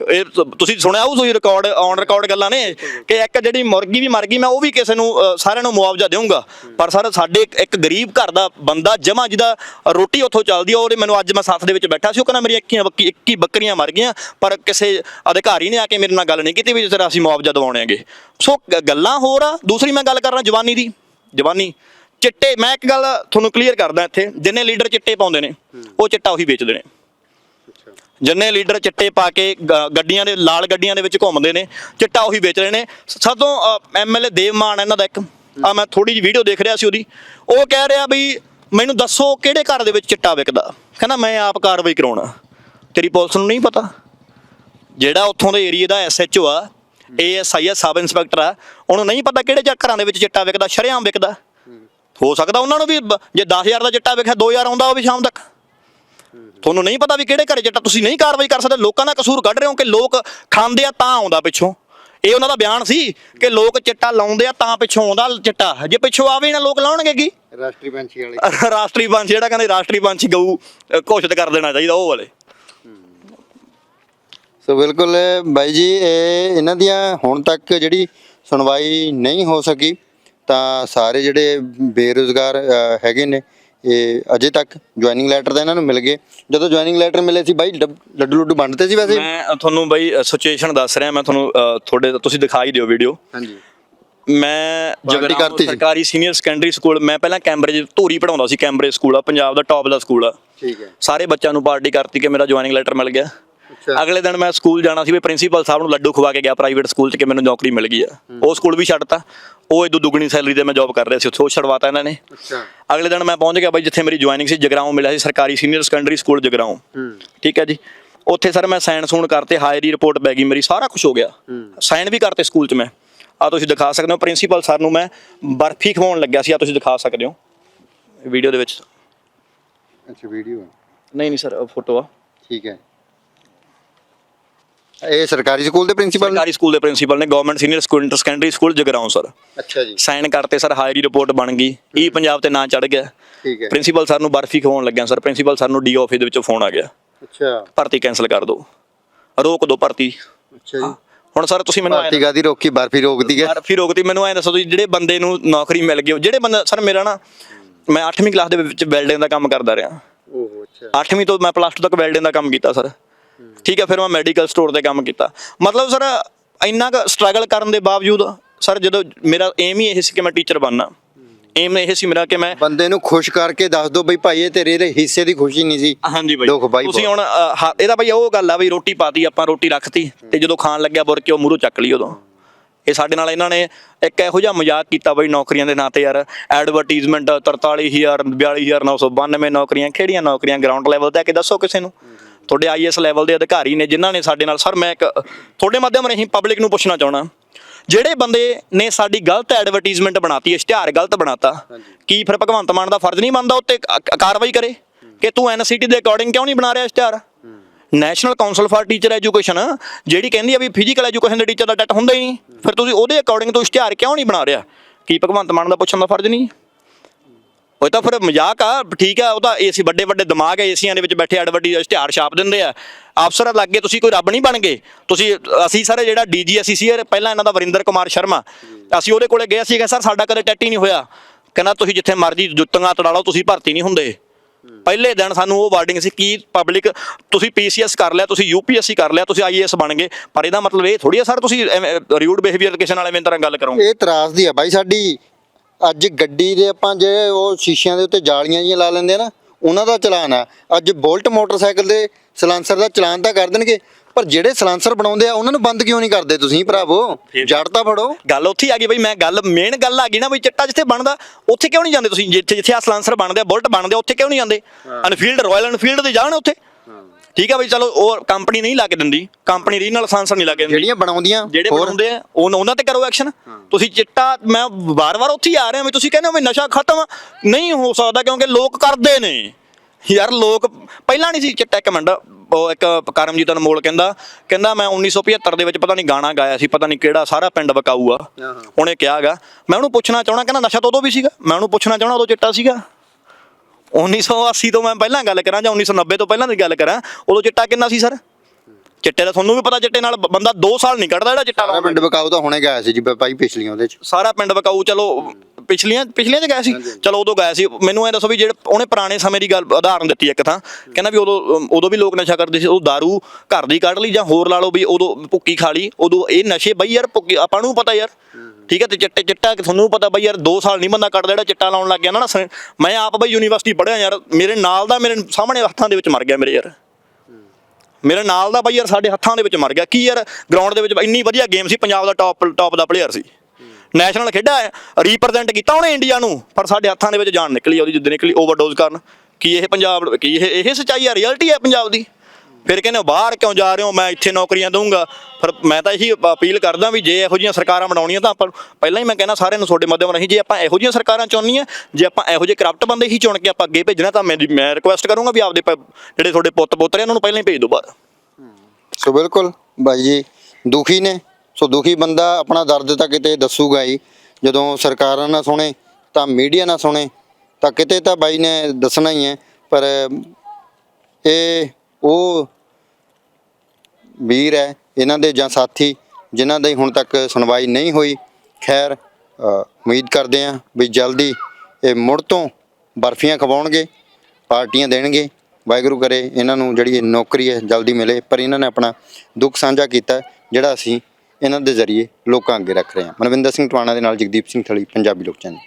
[SPEAKER 1] ਇਹ ਤੁਸੀਂ ਸੁਣਿਆ ਉਹ ਤੁਸੀਂ ਰਿਕਾਰਡ ਔਨ ਰਿਕਾਰਡ ਗੱਲਾਂ ਨੇ ਕਿ ਇੱਕ ਜਿਹੜੀ ਮੁਰਗੀ ਵੀ ਮਰ ਗਈ ਮੈਂ ਉਹ ਵੀ ਕਿਸੇ ਨੂੰ ਸਾਰਿਆਂ ਨੂੰ ਮੁਆਵਜ਼ਾ ਦੇਵਾਂਗਾ ਪਰ ਸਰ ਸਾਡੇ ਇੱਕ- ਗਰੀਬ ਘਰ ਦਾ ਬੰਦਾ ਜਮਾ ਜਿਹਦਾ ਰੋਟੀ ਉੱਥੋਂ ਚੱਲਦੀ ਆ ਉਹਦੇ ਮੈਨੂੰ ਅੱਜ ਮੈਂ ਸਾਥ ਦੇ ਵਿੱਚ ਬੈਠਾ ਸੀ ਉਹ ਕਹਿੰਦਾ ਮੇਰੀਆਂ 21 ਬੱਕੀ 21 ਬੱਕਰੀਆਂ ਮਰ ਗਈਆਂ ਪਰ ਕਿਸੇ ਅਧਿਕਾਰੀ ਨੇ ਆ ਕੇ ਮੇਰੇ ਨਾਲ ਗੱਲ ਨਹੀਂ ਕੀਤੀ ਵੀ ਤੇਰਾ ਅਸੀਂ ਮੁਆਵਜ਼ਾ ਦਿਵਾਉਣੇ ਹੈਗੇ। ਸੋ ਗੱਲਾਂ ਹੋਰ ਆ। ਦੂਸਰੀ ਮੈਂ ਗੱਲ ਕਰ ਰਿਹਾ ਜਵਾਨੀ ਦੀ। ਜਵਾਨੀ। ਚਿੱਟੇ ਮੈਂ ਇੱਕ ਗੱਲ ਤੁਹਾਨੂੰ ਕਲੀਅਰ ਕਰਦਾ ਇੱਥੇ ਜਿੰਨੇ ਲੀਡਰ ਚਿੱਟੇ ਪਾਉਂਦੇ ਨੇ ਉਹ ਚਿੱਟਾ ਉਹੀ ਵੇਚਦੇ ਨੇ। ਜਿੰਨੇ ਲੀਡਰ ਚਿੱਟੇ ਪਾ ਕੇ ਗ- ਗੱਡੀਆਂ ਦੇ, ਲਾਲ ਗੱਡੀਆਂ ਦੇ ਵਿੱਚ ਘੁੰਮਦੇ ਨੇ, ਚਿੱਟਾ ਉਹੀ ਵੇਚ ਰਹੇ ਨੇ। ਸਦੋਂ ਐਮਐਲਏ ਦੇਵ ਮਾਨ ਇਹਨਾਂ ਦਾ ਇੱਕ। ਆ ਮੈਂ ਥੋੜੀ ਜਿਹੀ ਵੀਡੀਓ ਦੇਖ ਰਿਹਾ ਸੀ ਉਹਦੀ। ਉਹ ਕਹਿ ਰਿਹਾ ਵੀ ਮੈਨੂੰ ਦੱਸੋ ਕਿਹੜੇ ਘਰ ਦੇ ਵਿੱਚ ਚਿੱਟਾ ਵਿਕਦਾ। ਕਹਿੰਦਾ, ਮੈਂ ਆਪ ਕਾਰਵਾਈ ਕਰਾਉਣਾ। ਤੇਰੀ ਪੁਲਿਸ ਨੂੰ ਨਹੀਂ ਪਤਾ? ਜਿਹੜਾ ਉੱਥੋਂ ਦੇ ਏਰੀਆ ਦਾ ਐਸਐਚਓ ਆ ਏਐਸਆਈ ਆ, ਸਬ ਇੰਸਪੈਕਟਰ ਆ, ਉਹਨੂੰ ਨਹੀਂ ਪਤਾ ਕਿਹੜੇ ਘਰਾਂ ਦੇ ਵਿੱਚ ਚਿੱਟਾ ਵਿਕਦਾ, ਸ਼ਰੇਆਮ ਵਿਕਦਾ। ਹੋ ਸਕਦਾ ਉਹਨਾਂ ਨੂੰ ਵੀ ਬ- ਜੇ 10000 ਦਾ ਚਿੱਟਾ ਵਿਕਿਆ 2000 ਆਉਂਦਾ ਉਹ ਵੀ ਸ਼ਾਮ ਤੱਕ। ਤੁਹਾਨੂੰ ਨਹੀਂ ਪਤਾ ਵੀ ਕਿਹੜੇ ਘਰੇ ਚਿੱਟਾ ਤੁਸੀਂ ਨਹੀਂ ਕਾਰਵਾਈ ਕਰ ਸਕਦੇ ਲੋਕਾਂ ਦਾ ਕਸੂਰ ਕੱਢ ਰਹੇ ਹੋ ਕਿ ਲੋਕ ਖਾਂਦੇ ਆ ਤਾਂ ਆਉਂਦਾ ਪਿੱਛੋਂ। ਇਹ ਉਹਨਾਂ ਦਾ ਬਿਆਨ ਸੀ ਕਿ ਲੋਕ ਚਿੱਟਾ ਲਾਉਂਦੇ ਆ ਤਾਂ ਪਿੱਛੋਂ ਆਉਂਦਾ ਚਿੱਟਾ। ਜੇ ਪਿੱਛੋਂ ਆਵੇ ਨਾ ਲੋਕ ਲਾਉਣਗੇ ਕੀ?
[SPEAKER 2] ਰਾਸ਼ਟਰੀ ਪੰਛੀ ਵਾਲੇ।
[SPEAKER 1] ਰਾਸ਼ਟਰੀ ਪੰਛੀ ਜਿਹੜਾ ਕਹਿੰਦੇ ਰਾਸ਼ਟਰੀ ਪੰਛੀ ਗਊ ਘੋਸ਼ਿਤ ਕਰ ਦੇਣਾ ਚਾਹੀਦਾ ਉਹ ਵਾਲੇ।
[SPEAKER 2] ਸੋ ਬਿਲਕੁਲ ਬਾਈ ਜੀ ਇਹ ਇਹਨਾਂ ਦੀਆਂ ਹੁਣ ਤੱਕ ਜਿਹੜੀ ਸੁਣਵਾਈ ਨਹੀਂ ਹੋ ਸਕੀ ਤਾਂ ਸਾਰੇ ਜਿਹੜੇ ਬੇਰੁਜ਼ਗਾਰ ਹੈਗੇ ਨੇ ਇਹ ਅਜੇ ਤੱਕ ਜੁਆਇਨਿੰਗ ਲੈਟਰ ਤਾਂ ਇਹਨਾਂ ਨੂੰ ਮਿਲ ਗਏ। ਜਦੋਂ ਜੁਆਇਨਿੰਗ ਲੈਟਰ ਮਿਲੇ ਸੀ ਬਾਈ ਡੱਬ- ਲੱਡੂ ਲੱਡੂ ਸੀ ਵੈਸੇ?
[SPEAKER 1] ਮੈਂ ਤੁਹਾਨੂੰ ਬਈ ਸਿਚੁਏਸ਼ਨ ਦੱਸ ਰਿਹਾ ਮੈਂ ਤੁਹਾਨੂੰ ਅ, ਤੁਹਾਡੇ ਤੁਸੀਂ ਦਿਖਾਈ ਦਿਓ ਵੀਡੀਓ
[SPEAKER 2] ਹਾਂਜੀ।
[SPEAKER 1] ਮੈਂ ਜਗਰਾਉਂ
[SPEAKER 2] ਕਰਤੀ ਸੀ।
[SPEAKER 1] ਸਰਕਾਰੀ ਸੀਨੀਅਰ ਸੈਕੰਡਰੀ ਸਕੂਲ ਮੈਂ ਪਹਿਲਾਂ ਕੈਂਬਰਿਜ ਧੂਰੀ ਪੜਾਉਂਦਾ ਸੀ ਕੈਂਬਰਿਜ ਸਕੂਲ ਆ ਪੰਜਾਬ ਦਾ ਟੌਪ ਦਾ ਸਕੂਲ ਆ।
[SPEAKER 2] ਠੀਕ ਹੈ।
[SPEAKER 1] ਸਾਰੇ ਬੱਚਿਆਂ ਨੂੰ ਪਾਰਟੀ ਕਰਤੀ ਕਿ ਮੇਰਾ ਜੁਆਇਨਿੰਗ ਲੈਟਰ ਮਿਲ ਗਿਆ।
[SPEAKER 2] ਅੱਛਾ।
[SPEAKER 1] ਅਗਲੇ ਦਿਨ ਮੈਂ ਸਕੂਲ ਜਾਣਾ ਸੀ ਵੀ ਪ੍ਰਿੰਸੀਪਲ ਸਾਹਿਬ ਨੂੰ ਲੱਡੂ ਖਵਾ ਕੇ ਗਿਆ ਪ੍ਰਾਈਵੇਟ ਸਕੂਲ 'ਚ ਕਿ ਮੈਨੂੰ ਨੌਕਰੀ ਮਿਲ ਗਈ ਆ। ਉਹ ਸਕੂਲ ਵੀ ਛੱਡਤਾ। ਉਹ ਇਦੋਂ ਦੁੱਗਣੀ ਸੈਲਰੀ ਤੇ ਮੈਂ ਜੌਬ ਕਰ ਰਿਹਾ ਸੀ ਉੱਥੇ ਉਹ ਛਡਵਾਤਾ ਇਹਨਾਂ ਨੇ।
[SPEAKER 2] ਅੱਛਾ।
[SPEAKER 1] ਅਗਲੇ ਦਿਨ ਮੈਂ ਪਹੁੰਚ ਗਿਆ ਬਾਈ ਜਿੱਥੇ ਮੇਰੀ ਜੁਆਇਨਿੰਗ ਸੀ ਜਗਰਾਉਂ ਮਿਲਿਆ ਸੀ ਸਰਕਾਰੀ ਸੀਨੀਅਰ ਸੈਕੰਡਰੀ ਸਕੂਲ ਜਗਰਾਉਂ।
[SPEAKER 2] ਹੂੰ।
[SPEAKER 1] ਠੀਕ ਹੈ ਜੀ। ਉੱਥੇ ਸਰ ਮੈਂ ਸਾਈਨ ਸੂਨ ਕਰਤੇ ਹਾਇਰ ਰਿਪੋਰਟ ਪੈ ਗਈ ਮੇਰੀ ਸਾਰਾ ਕੁਝ ਹੋ ਗਿਆ। ਸਾਈਨ ਵੀ ਕਰਤੇ ਸਕੂਲ 'ਚ ਮੈਂ। ਆ ਤੁਸੀਂ ਦਿਖਾ ਸਕਦੇ ਹੋ ਪ੍ਰਿੰਸੀਪਲ ਸਰ ਨੂੰ ਮੈਂ ਬਰਫੀ ਖਵਾਉਣ ਲੱਗਿਆ ਸੀ ਆ ਤੁਸੀਂ ਦਿਖਾ ਸਕਦੇ ਹੋ। ਵੀਡੀਓ ਦੇ ਵਿੱਚ।
[SPEAKER 2] ਅੱਛਾ ਵੀਡੀਓ
[SPEAKER 1] ਨਹੀਂ ਨਹੀਂ ਸਰ ਫੋਟੋ ਆ।
[SPEAKER 2] ਠੀਕ ਹੈ। ਇਹ ਸਰਕਾਰੀ ਸਕੂਲ ਦੇ ਪ੍ਰਿੰਸੀਪਲ
[SPEAKER 1] ਸਰਕਾਰੀ ਸਕੂਲ ਦੇ ਪ੍ਰਿੰਸੀਪਲ ਨੇ government senior school secondary school Jagraon sir.
[SPEAKER 2] ਅੱਛਾ ਜੀ।
[SPEAKER 1] ਸਾਈਨ ਕਰਤੇ ਸਰ ਹਾਇਰ ਰਿਪੋਰਟ ਬਣ ਗਈ। ਈ ਪੰਜਾਬ ਤੇ ਨਾਂ ਚੜ ਗਿਆ।
[SPEAKER 2] ਠੀਕ ਹੈ।
[SPEAKER 1] ਪ੍ਰਿੰਸੀਪਲ ਸਰ ਨੂੰ ਬਰਫੀ ਖਵਾਉਣ ਲੱਗਿਆ ਸਰ। ਪ੍ਰਿੰਸੀਪਲ ਸਰ ਨੂੰ ਡੀ ਆਫਿਸ ਦੇ ਵਿੱਚੋਂ ਫੋਨ ਆ ਗਿਆ।
[SPEAKER 2] ਅੱਛਾ।
[SPEAKER 1] ਭਰਤੀ ਕੈਨਸਲ ਕਰ ਦਿਓ ਰੋਕ ਦਿਓ ਭਰਤੀ।
[SPEAKER 2] ਅੱਛਾ ਜੀ।
[SPEAKER 1] ਹੁਣ ਸਰ ਤੁਸੀਂ ਮੈਨੂੰ
[SPEAKER 2] ਭਾਰਤੀ ਗਾਦੀ ਰੋਕੀ? ਬਰਫੀ ਰੋਕਦੀ ਹੈ।
[SPEAKER 1] ਯਾਰ ਫਿਰ ਰੋਕਤੀ ਮੈਨੂੰ ਐਂ ਦੱਸੋ ਤੁਸੀਂ ਜਿਹੜੇ ਬੰਦੇ ਨੂੰ ਨੌਕਰੀ ਮਿਲ ਗਈ ਜਿਹੜੇ ਬੰਦਾ ਸਰ ਮੇਰਾ ਨਾ ਮੈਂ 8ਵੀਂ ਕਲਾਸ ਦੇ ਵਿੱਚ ਵੈਲਡਿੰਗ ਦਾ ਕੰਮ ਕਰਦਾ ਰਿਹਾ।
[SPEAKER 2] ਓਹ ਅੱਛਾ।
[SPEAKER 1] 8ਵੀਂ ਤੋਂ ਮੈਂ ਪਲੱਸ 2 ਤੱਕ ਵੈਲਡਿੰਗ ਦਾ ਕੰਮ ਕੀਤਾ ਸਰ। ਠੀਕ ਹੈ ਫਿਰ ਮੈਂ ਮੈਡੀਕਲ ਸਟੋਰ ਤੇ ਕੰਮ ਕੀਤਾ। ਮਤਲਬ ਸਰ ਇੰਨਾ ਕੁ ਸਟਰਗਲ ਕਰਨ ਦੇ ਬਾਵਜੂਦ ਸਰ ਜਦੋਂ ਮੇਰਾ ਏਮ ਹੀ ਇਹ ਸੀ ਕਿ ਮੈਂ ਟੀਚਰ ਬਣਨਾ। ਏਮ ਇਹ ਸੀ ਮੇਰਾ ਕਿ ਮੈਂ
[SPEAKER 2] ਬੰਦੇ ਨੂੰ ਖੁਸ਼ ਕਰਕੇ ਦੱਸ ਦੋ ਬਈ ਭਾਈ ਇਹ ਤੇਰੇ ਦੇ ਹਿੱਸੇ ਦੀ ਖੁਸ਼ੀ ਨਹੀਂ ਸੀ।
[SPEAKER 1] ਹਾਂਜੀ ਬਾਈ।
[SPEAKER 2] ਦੁੱਖ ਬਾਈ
[SPEAKER 1] ਤੁਸੀਂ ਹੁਣ ਇਹਦਾ ਬਾਈ ਉਹ ਗੱਲ ਆ ਬਈ ਰੋਟੀ ਪਾਤੀ ਆਪਾਂ ਰੋਟੀ ਰੱਖਤੀ ਤੇ ਜਦੋਂ ਖਾਣ ਲੱਗਿਆ ਬੁਰ ਕੇ ਉਹ ਮੂਹਰੋਂ ਚੱਕ ਲਈ ਉਦੋਂ। ਇਹ ਸਾਡੇ ਨਾਲ ਇਹਨਾਂ ਨੇ ਇੱਕ ਇਹੋ ਜਿਹਾ ਮਜ਼ਾਕ ਕੀਤਾ ਬਈ ਨੌਕਰੀਆਂ ਦੇ ਨਾਂ ਤੇ ਯਾਰ। ਐਡਵਰਟਾਈਜ਼ਮੈਂਟ 43000 42992 ਨੌਕਰੀਆਂ ਕਿਹੜੀਆਂ ਨੌਕਰੀਆਂ ਗਰਾਊਂਡ ਲੈਵਲ ਤੇ ਆ ਕੇ ਦੱਸੋ ਕਿਸੇ ਨੂੰ? ਤੁਹਾਡੇ ਆਈਐਸ ਲੈਵਲ ਦੇ ਅਧਿਕਾਰੀ ਨੇ, ਜਿਨ੍ਹਾਂ ਨੇ ਸਾਡੇ ਨਾਲ, ਸਰ, ਮੈਂ ਇੱਕ ਤੁਹਾਡੇ ਮਾਧਿਅਮ ਰਾਹੀਂ ਪਬਲਿਕ ਨੂੰ ਪੁੱਛਣਾ ਚਾਹਣਾ ਜਿਹੜੇ ਬੰਦੇ ਨੇ ਸਾਡੀ ਗਲਤ ਐਡਵਰਟਾਈਜ਼ਮੈਂਟ ਬਣਾਤੀ, ਇਸ਼ਤਿਹਾਰ ਗਲਤ ਬਣਾਤਾ, ਕੀ ਫਿਰ ਭਗਵੰਤ ਮਾਨ ਦਾ ਫਰਜ਼ ਨਹੀਂ ਬਣਦਾ ਉੱਤੇ ਕ- ਕਾਰਵਾਈ ਕਰੇ? ਕਿ ਤੂੰ ਐਨਸੀਟੀ ਦੇ ਅਕੋਰਡਿੰਗ ਕਿਉਂ ਨਹੀਂ ਬਣਾ ਰਿਹਾ ਇਸ਼ਤਿਹਾਰ? National council for teacher education ਜਿਹੜੀ ਕਹਿੰਦੀ ਆ ਵੀ ਫਿਜ਼ੀਕਲ ਐਜੂਕੇਸ਼ਨ ਦੇ ਟੀਚਰ ਦਾ ਡਾਟਾ ਹੁੰਦਾ ਹੀ ਨਹੀਂ। ਫਿਰ ਤੁਸੀਂ ਉਹਦੇ ਅਕੋਰਡਿੰਗ ਤੋਂ ਇਸ਼ਤਿਹਾਰ ਕਿਉਂ ਨਹੀਂ ਬਣਾ ਰਿਹਾ? ਕੀ ਭਗਵੰਤ ਮਾਨ ਦਾ ਪੁੱਛਣ ਦਾ ਫਰਜ਼ ਨਹੀਂ? ਉਹ ਤਾਂ ਫਿਰ ਮਜ਼ਾਕ ਆ, ਠੀਕ ਆ, ਉਹ ਤਾਂ ਏਸੀ ਵੱਡੇ ਵੱਡੇ ਦਿਮਾਗ ਆ, ਏਸੀਆਂ ਦੇ ਵਿੱਚ ਬੈਠੇ ਐਡ ਵੱਡੀ ਇਸ਼ਤਿਹਾਰ ਛਾਪ ਦਿੰਦੇ ਆ। ਅਫਸਰ ਲੱਗੇ ਤੁਸੀਂ ਕੋਈ ਰੱਬ ਨਹੀਂ ਬਣ ਗਏ। ਤੁਸੀਂ, ਅਸੀਂ ਸਰ ਜਿਹੜਾ ਡੀਜੀ ਅਸੀਂ ਸੀ ਪਹਿਲਾਂ ਇਹਨਾਂ ਦਾ ਵਰਿੰਦਰ ਕੁਮਾਰ ਸ਼ਰਮਾ। ਅਸੀਂ ਉਹਦੇ ਕੋਲੇ ਗਏ ਸੀ ਕਿ ਸਰ, ਸਾਡਾ ਕਦੇ ਟੈਟ ਹੀ ਨਹੀਂ ਹੋਇਆ। ਕਹਿੰਦਾ, ਤੁਸੀਂ ਜਿੱਥੇ ਮਰਜ਼ੀ ਜੁੱਤੀਆਂ ਤੜਾ ਲਓ, ਤੁਸੀਂ ਭਰਤੀ ਨਹੀਂ ਹੁੰਦੇ। ਪਹਿਲੇ ਦਿਨ ਸਾਨੂੰ ਉਹ ਵਾਰਡਿੰਗ ਸੀ ਕੀ ਪਬਲਿਕ, ਤੁਸੀਂ ਪੀਸੀਐਸ ਕਰ ਲਿਆ, ਤੁਸੀਂ ਯੂਪੀਐਸਸੀ ਕਰ ਲਿਆ, ਤੁਸੀਂ ਆਈਏਐਸ ਬਣ ਗਏ। ਪਰ ਇਹਦਾ ਮਤਲਬ ਇਹ ਥੋੜੀ ਆ, ਸਰ, ਤੁਸੀਂ ਰਿਊਡ ਬਿਹੇਵੀਅਰ ਕਿਸੇ ਨਾਲ ਐਵੇਂ ਤਰ੍ਹਾਂ ਗੱਲ ਕਰੋਗੇ?
[SPEAKER 2] ਇਹ ਤਰਾਸ ਦੀ ਆ ਬਾਈ ਸਾਡੀ। ਅੱਜ ਗੱਡੀ ਦੇ ਆਪਾਂ ਜੇ ਉਹ ਸ਼ੀਸ਼ਿਆਂ ਦੇ ਉੱਤੇ ਜਾਲੀਆਂ ਜੀਆਂ ਲਾ ਲੈਂਦੇ ਆ ਨਾ ਉਹਨਾਂ ਦਾ ਚਲਾਨ ਆ। ਅੱਜ ਬੁਲਟ ਮੋਟਰਸਾਈਕਲ ਦੇ ਸਲਾਂਸਰ ਦਾ ਚਲਾਨ ਤਾਂ ਕਰ ਦੇਣਗੇ ਪਰ ਜਿਹੜੇ ਸਲਾਂਸਰ ਬਣਾਉਂਦੇ ਆ ਉਹਨਾਂ ਨੂੰ ਬੰਦ ਕਿਉਂ ਨਹੀਂ ਕਰਦੇ ਤੁਸੀਂ ਭਰਾਵੋ? ਜੜ ਤਾਂ ਫੜੋ।
[SPEAKER 1] ਗੱਲ ਉੱਥੇ ਆ ਗਈ ਬਈ ਮੈਂ ਗੱਲ ਮੇਨ ਗੱਲ ਆ ਗਈ ਨਾ ਬਈ ਚਿੱਟਾ ਜਿੱਥੇ ਬਣਦਾ ਉੱਥੇ ਕਿਉਂ ਨਹੀਂ ਜਾਂਦੇ ਤੁਸੀਂ? ਜਿੱਥੇ ਜਿੱਥੇ ਆ ਸਲਾਂਸਰ ਬਣਦੇ ਆ ਬੁਲਟ ਬਣਦੇ ਆ ਉੱਥੇ ਕਿਉਂ ਨਹੀਂ ਜਾਂਦੇ? ਅਨਫੀਲਡ ਰਾਇਲ ਅਨਫੀਲਡ ਤੇ ਜਾਣ ਉੱਥੇ। ਠੀਕ ਆ ਬਈ ਚਲੋ ਉਹ ਕੰਪਨੀ ਨਹੀਂ ਲਾ ਕੇ ਦਿੰਦੀ। ਕੰਪਨੀ ਰੀਜਨਲ ਸਲਾਂਸਰ ਨਹੀਂ ਲਾ ਕੇ ਦਿੰਦੀ।
[SPEAKER 2] ਜਿਹੜੀਆਂ ਬਣਾਉਂਦੀਆਂ
[SPEAKER 1] ਜਿਹੜੇ ਬਣਾਉਂਦੇ ਆ ਉਹ ਉਹਨਾਂ ਤੇ ਕਰੋ ਐਕਸ਼ਨ ਤੁਸੀਂ ਚਿੱਟਾ ਮੈਂ ਵਾਰ-ਵਾਰ ਉੱਥੇ ਆ ਰਿਹਾ ਵੀ ਤੁਸੀਂ ਕਹਿੰਦੇ ਹੋ ਵੀ ਨਸ਼ਾ ਖਤਮ। ਨਹੀਂ ਹੋ ਸਕਦਾ ਕਿਉਂਕਿ ਲੋਕ ਕਰਦੇ ਨੇ। ਯਾਰ ਲੋਕ ਪਹਿਲਾਂ ਨਹੀਂ ਸੀ ਚਿੱਟਾ ਇੱਕ ਮਿੰਟ। ਉਹ ਇੱਕ ਕਰਮਜੀਤ ਅਨਮੋਲ ਕਹਿੰਦਾ ਕਹਿੰਦਾ ਮੈਂ 1975 ਦੇ ਵਿੱਚ ਪਤਾ ਨਹੀਂ ਗਾਣਾ ਗਾਇਆ ਸੀ ਪਤਾ ਨਹੀਂ ਕਿਹੜਾ ਸਾਰਾ ਪਿੰਡ ਬਕਾਊ ਆ ਉਹਨੇ ਕਿਹਾਗਾ ਮੈਂ ਉਹਨੂੰ ਪੁੱਛਣਾ ਚਾਹਣਾ ਕਹਿੰਦਾ ਨਸ਼ਾ ਤਾਂ ਉਦੋਂ ਵੀ ਸੀਗਾ। ਮੈਂ ਉਹਨੂੰ ਪੁੱਛਣਾ ਚਾਹਣਾ ਉਦੋਂ ਚਿੱਟਾ ਸੀਗਾ। 1980 ਤੋਂ ਮੈਂ ਪਹਿਲਾਂ ਗੱਲ ਕਰਾਂ ਜਾਂ 1990 ਤੋਂ ਪਹਿਲਾਂ ਦੀ ਗੱਲ ਕਰਾਂ ਉਦੋਂ ਚਿੱਟਾ ਕਿੰਨਾ ਸੀ ਸਰ? ਚਿੱਟੇ ਦਾ ਤੁਹਾਨੂੰ ਵੀ ਪਤਾ ਚਿੱਟੇ ਨਾਲ ਬੰਦਾ 2 ਸਾਲ ਨਹੀਂ ਕੱਢਦਾ ਜਿਹੜਾ ਚਿੱਟਾ
[SPEAKER 2] ਸਾਰਾ ਪਿੰਡ ਬਕਾਊ ਤਾਂ ਹੁਣੇ ਗਿਆ ਸੀ ਜੀ ਭਾਈ ਪਿਛਲੀਆਂ ਉਹਦੇ ਚ।
[SPEAKER 1] ਸਾਰਾ ਪਿੰਡ ਬਕਾਊ ਚਲੋ ਪਿਛਲੀਆਂ ਪਿਛਲੀਆਂ ਚ ਗਏ ਸੀ? ਚਲੋ ਉਦੋਂ ਗਏ ਸੀ। ਮੈਨੂੰ ਐ ਦੱਸੋ ਵੀ ਜਿਹੜੇ ਉਹਨੇ ਪੁਰਾਣੇ ਸਮੇਂ ਦੀ ਗੱਲ ਉਦਾਹਰਨ ਦਿੱਤੀ ਇੱਕ ਤਾਂ ਕਹਿੰਦਾ ਵੀ ਉਦੋਂ ਉਦੋਂ ਵੀ ਲੋਕ ਨਸ਼ਾ ਕਰਦੇ ਸੀ ਉਹ दारू ਘਰ ਦੀ ਕੱਢ ਲਈ ਜਾਂ ਹੋਰ ਲਾ ਲਓ ਵੀ ਉਦੋਂ ਭੁੱਕੀ ਖਾ ਲਈ ਉਦੋਂ ਇਹ ਨਸ਼ੇ ਬਈ ਯਾਰ ਭੁੱਕੀ ਆਪਾਂ ਨੂੰ ਪਤਾ ਯਾਰ। ਠੀਕ ਹੈ ਤੇ ਚਿੱਟੇ ਚਿੱਟਾ ਤੁਹਾਨੂੰ ਪਤਾ ਬਈ ਯਾਰ 2 ਸਾਲ ਨਹੀਂ ਬੰਦਾ ਕੱਢਦਾ ਜਿਹੜਾ ਚਿੱਟਾ ਲਾਉਣ ਲੱਗ ਗਿਆ ਨਾ ਨਾ ਸ- ਮੈਂ ਆਪ ਬਈ ਯੂਨੀਵਰਸਿਟੀ ਪੜ੍ਹਿਆ ਯਾਰ, ਮੇਰੇ ਨਾਲ ਦਾ ਮੇਰੇ ਸਾਹਮਣੇ ਹੱਥਾਂ ਦੇ ਵਿੱਚ ਮਰ ਗਿਆ ਮੇਰੇ ਯਾਰ। ਮੇਰੇ ਨਾਲ ਦਾ ਬਾਈ ਯਾਰ ਸਾਡੇ ਹੱਥਾਂ ਦੇ ਵਿੱਚ ਮਰ ਗਿਆ। ਕੀ ਯਾਰ ਗਰਾਊਂਡ ਦੇ ਵਿੱਚ ਇੰਨੀ ਵਧੀਆ ਗੇਮ ਸੀ, ਪੰਜਾਬ ਦਾ ਟੌਪ ਟੌਪ ਦਾ ਪਲੇਅਰ ਸੀ। ਨੈਸ਼ਨਲ ਖੇਡਾਂ ਰਿਪਰੈਜ਼ੈਂਟ ਕੀਤਾ ਉਹਨੇ ਇੰਡੀਆ ਨੂੰ, ਪਰ ਸਾਡੇ ਹੱਥਾਂ ਦੇ ਵਿੱਚ ਜਾਨ ਨਿਕਲੀ ਉਹਦੀ ਜਿੱਦ ਨਿਕਲੀ ਓਵਰਡੋਜ਼ ਕਰਨ। ਕੀ ਇਹ ਪੰਜਾਬ, ਕੀ ਇਹ ਇਹ ਸੱਚਾਈ ਆ ਰਿਐਲਿਟੀ ਹੈ ਪੰਜਾਬ ਦੀ। ਫਿਰ ਕਹਿੰਦੇ ਹੋ, ਬਾਹਰ ਕਿਉਂ ਜਾ ਰਹੇ ਹੋ? ਮੈਂ ਇੱਥੇ ਨੌਕਰੀਆਂ ਦਊਂਗਾ। ਪਰ ਮੈਂ ਤਾਂ ਇਹੀ ਅਪੀਲ ਕਰਦਾ ਵੀ ਜੇ ਇਹੋ ਜਿਹੀਆਂ ਸਰਕਾਰਾਂ ਬਣਾਉਣੀਆਂ ਤਾਂ ਆਪਾਂ ਪਹਿਲਾਂ ਹੀ ਮੈਂ ਕਹਿੰਦਾ ਸਾਰਿਆਂ ਨੂੰ ਤੁਹਾਡੇ ਮਾਧਿਅਮ ਰਾਹੀਂ, ਜੇ ਆਪਾਂ ਇਹੋ ਜਿਹੀਆਂ ਸਰਕਾਰਾਂ ਚਾਹੁੰਦੀਆਂ ਜੇ ਆਪਾਂ ਇਹੋ ਜਿਹੇ ਕਰਪਟ ਬੰਦੇ ਹੀ ਚੁਣ ਕੇ ਆਪਾਂ ਅੱਗੇ ਭੇਜਣਾ ਤਾਂ ਮੈਂ ਮੈਂ ਰਿਕੁਐਸਟ ਕਰੂੰਗਾ ਵੀ ਆਪਦੇ ਪ- ਜਿਹੜੇ ਤੁਹਾਡੇ ਪੁੱਤ ਪੋਤਰੇ ਉਹਨਾਂ ਨੂੰ ਪਹਿਲਾਂ ਹੀ ਭੇਜ ਦਿਓ ਬਾਹਰ।
[SPEAKER 2] ਸੋ ਬਿਲਕੁਲ, ਬਾਈ ਜੀ, ਦੁਖੀ ਨੇ। ਸੋ ਦੁਖੀ ਬੰਦਾ ਆਪਣਾ ਦਰਦ ਤਾਂ ਕਿਤੇ ਦੱਸੂਗਾ ਹੀ। ਜਦੋਂ ਸਰਕਾਰਾਂ ਨਾ ਸੁਣੇ, ਤਾਂ ਮੀਡੀਆ ਨਾ ਸੁਣੇ, ਤਾਂ ਕਿਤੇ ਤਾਂ ਬਾਈ ਨੇ ਦੱਸਣਾ ਹੀ ਹੈ। ਪਰ ਇਹ, ਉਹ ਵੀਰ ਹੈ, ਇਹਨਾਂ ਦੇ ਜਾਂ ਸਾਥੀ ਜਿਨ੍ਹਾਂ ਦੀ ਹੁਣ ਤੱਕ ਸੁਣਵਾਈ ਨਹੀਂ ਹੋਈ, ਖੈਰ ਉਮੀਦ ਕਰਦੇ ਹਾਂ ਵੀ ਜਲਦੀ ਇਹ ਮੁੜ ਤੋਂ ਬਰਫੀਆਂ ਖਵਾਉਣਗੇ, ਪਾਰਟੀਆਂ ਦੇਣਗੇ। ਵਾਹਿਗੁਰੂ ਕਰੇ ਇਹਨਾਂ ਨੂੰ ਜਿਹੜੀ ਇਹ ਨੌਕਰੀ ਹੈ ਜਲਦੀ ਮਿਲੇ, ਪਰ ਇਹਨਾਂ ਨੇ ਆਪਣਾ ਦੁੱਖ ਸਾਂਝਾ ਕੀਤਾ, ਜਿਹੜਾ ਅਸੀਂ ਇਹਨਾਂ ਦੇ ਜ਼ਰੀਏ ਲੋਕਾਂ ਅੱਗੇ ਰੱਖ ਰਹੇ ਹਾਂ। ਮਨਵਿੰਦਰ ਸਿੰਘ ਟਵਾਣਾ ਦੇ ਨਾਲ ਜਗਦੀਪ ਸਿੰਘ ਥਲੀ, ਪੰਜਾਬੀ ਲੋਕ ਚੈਨਲ।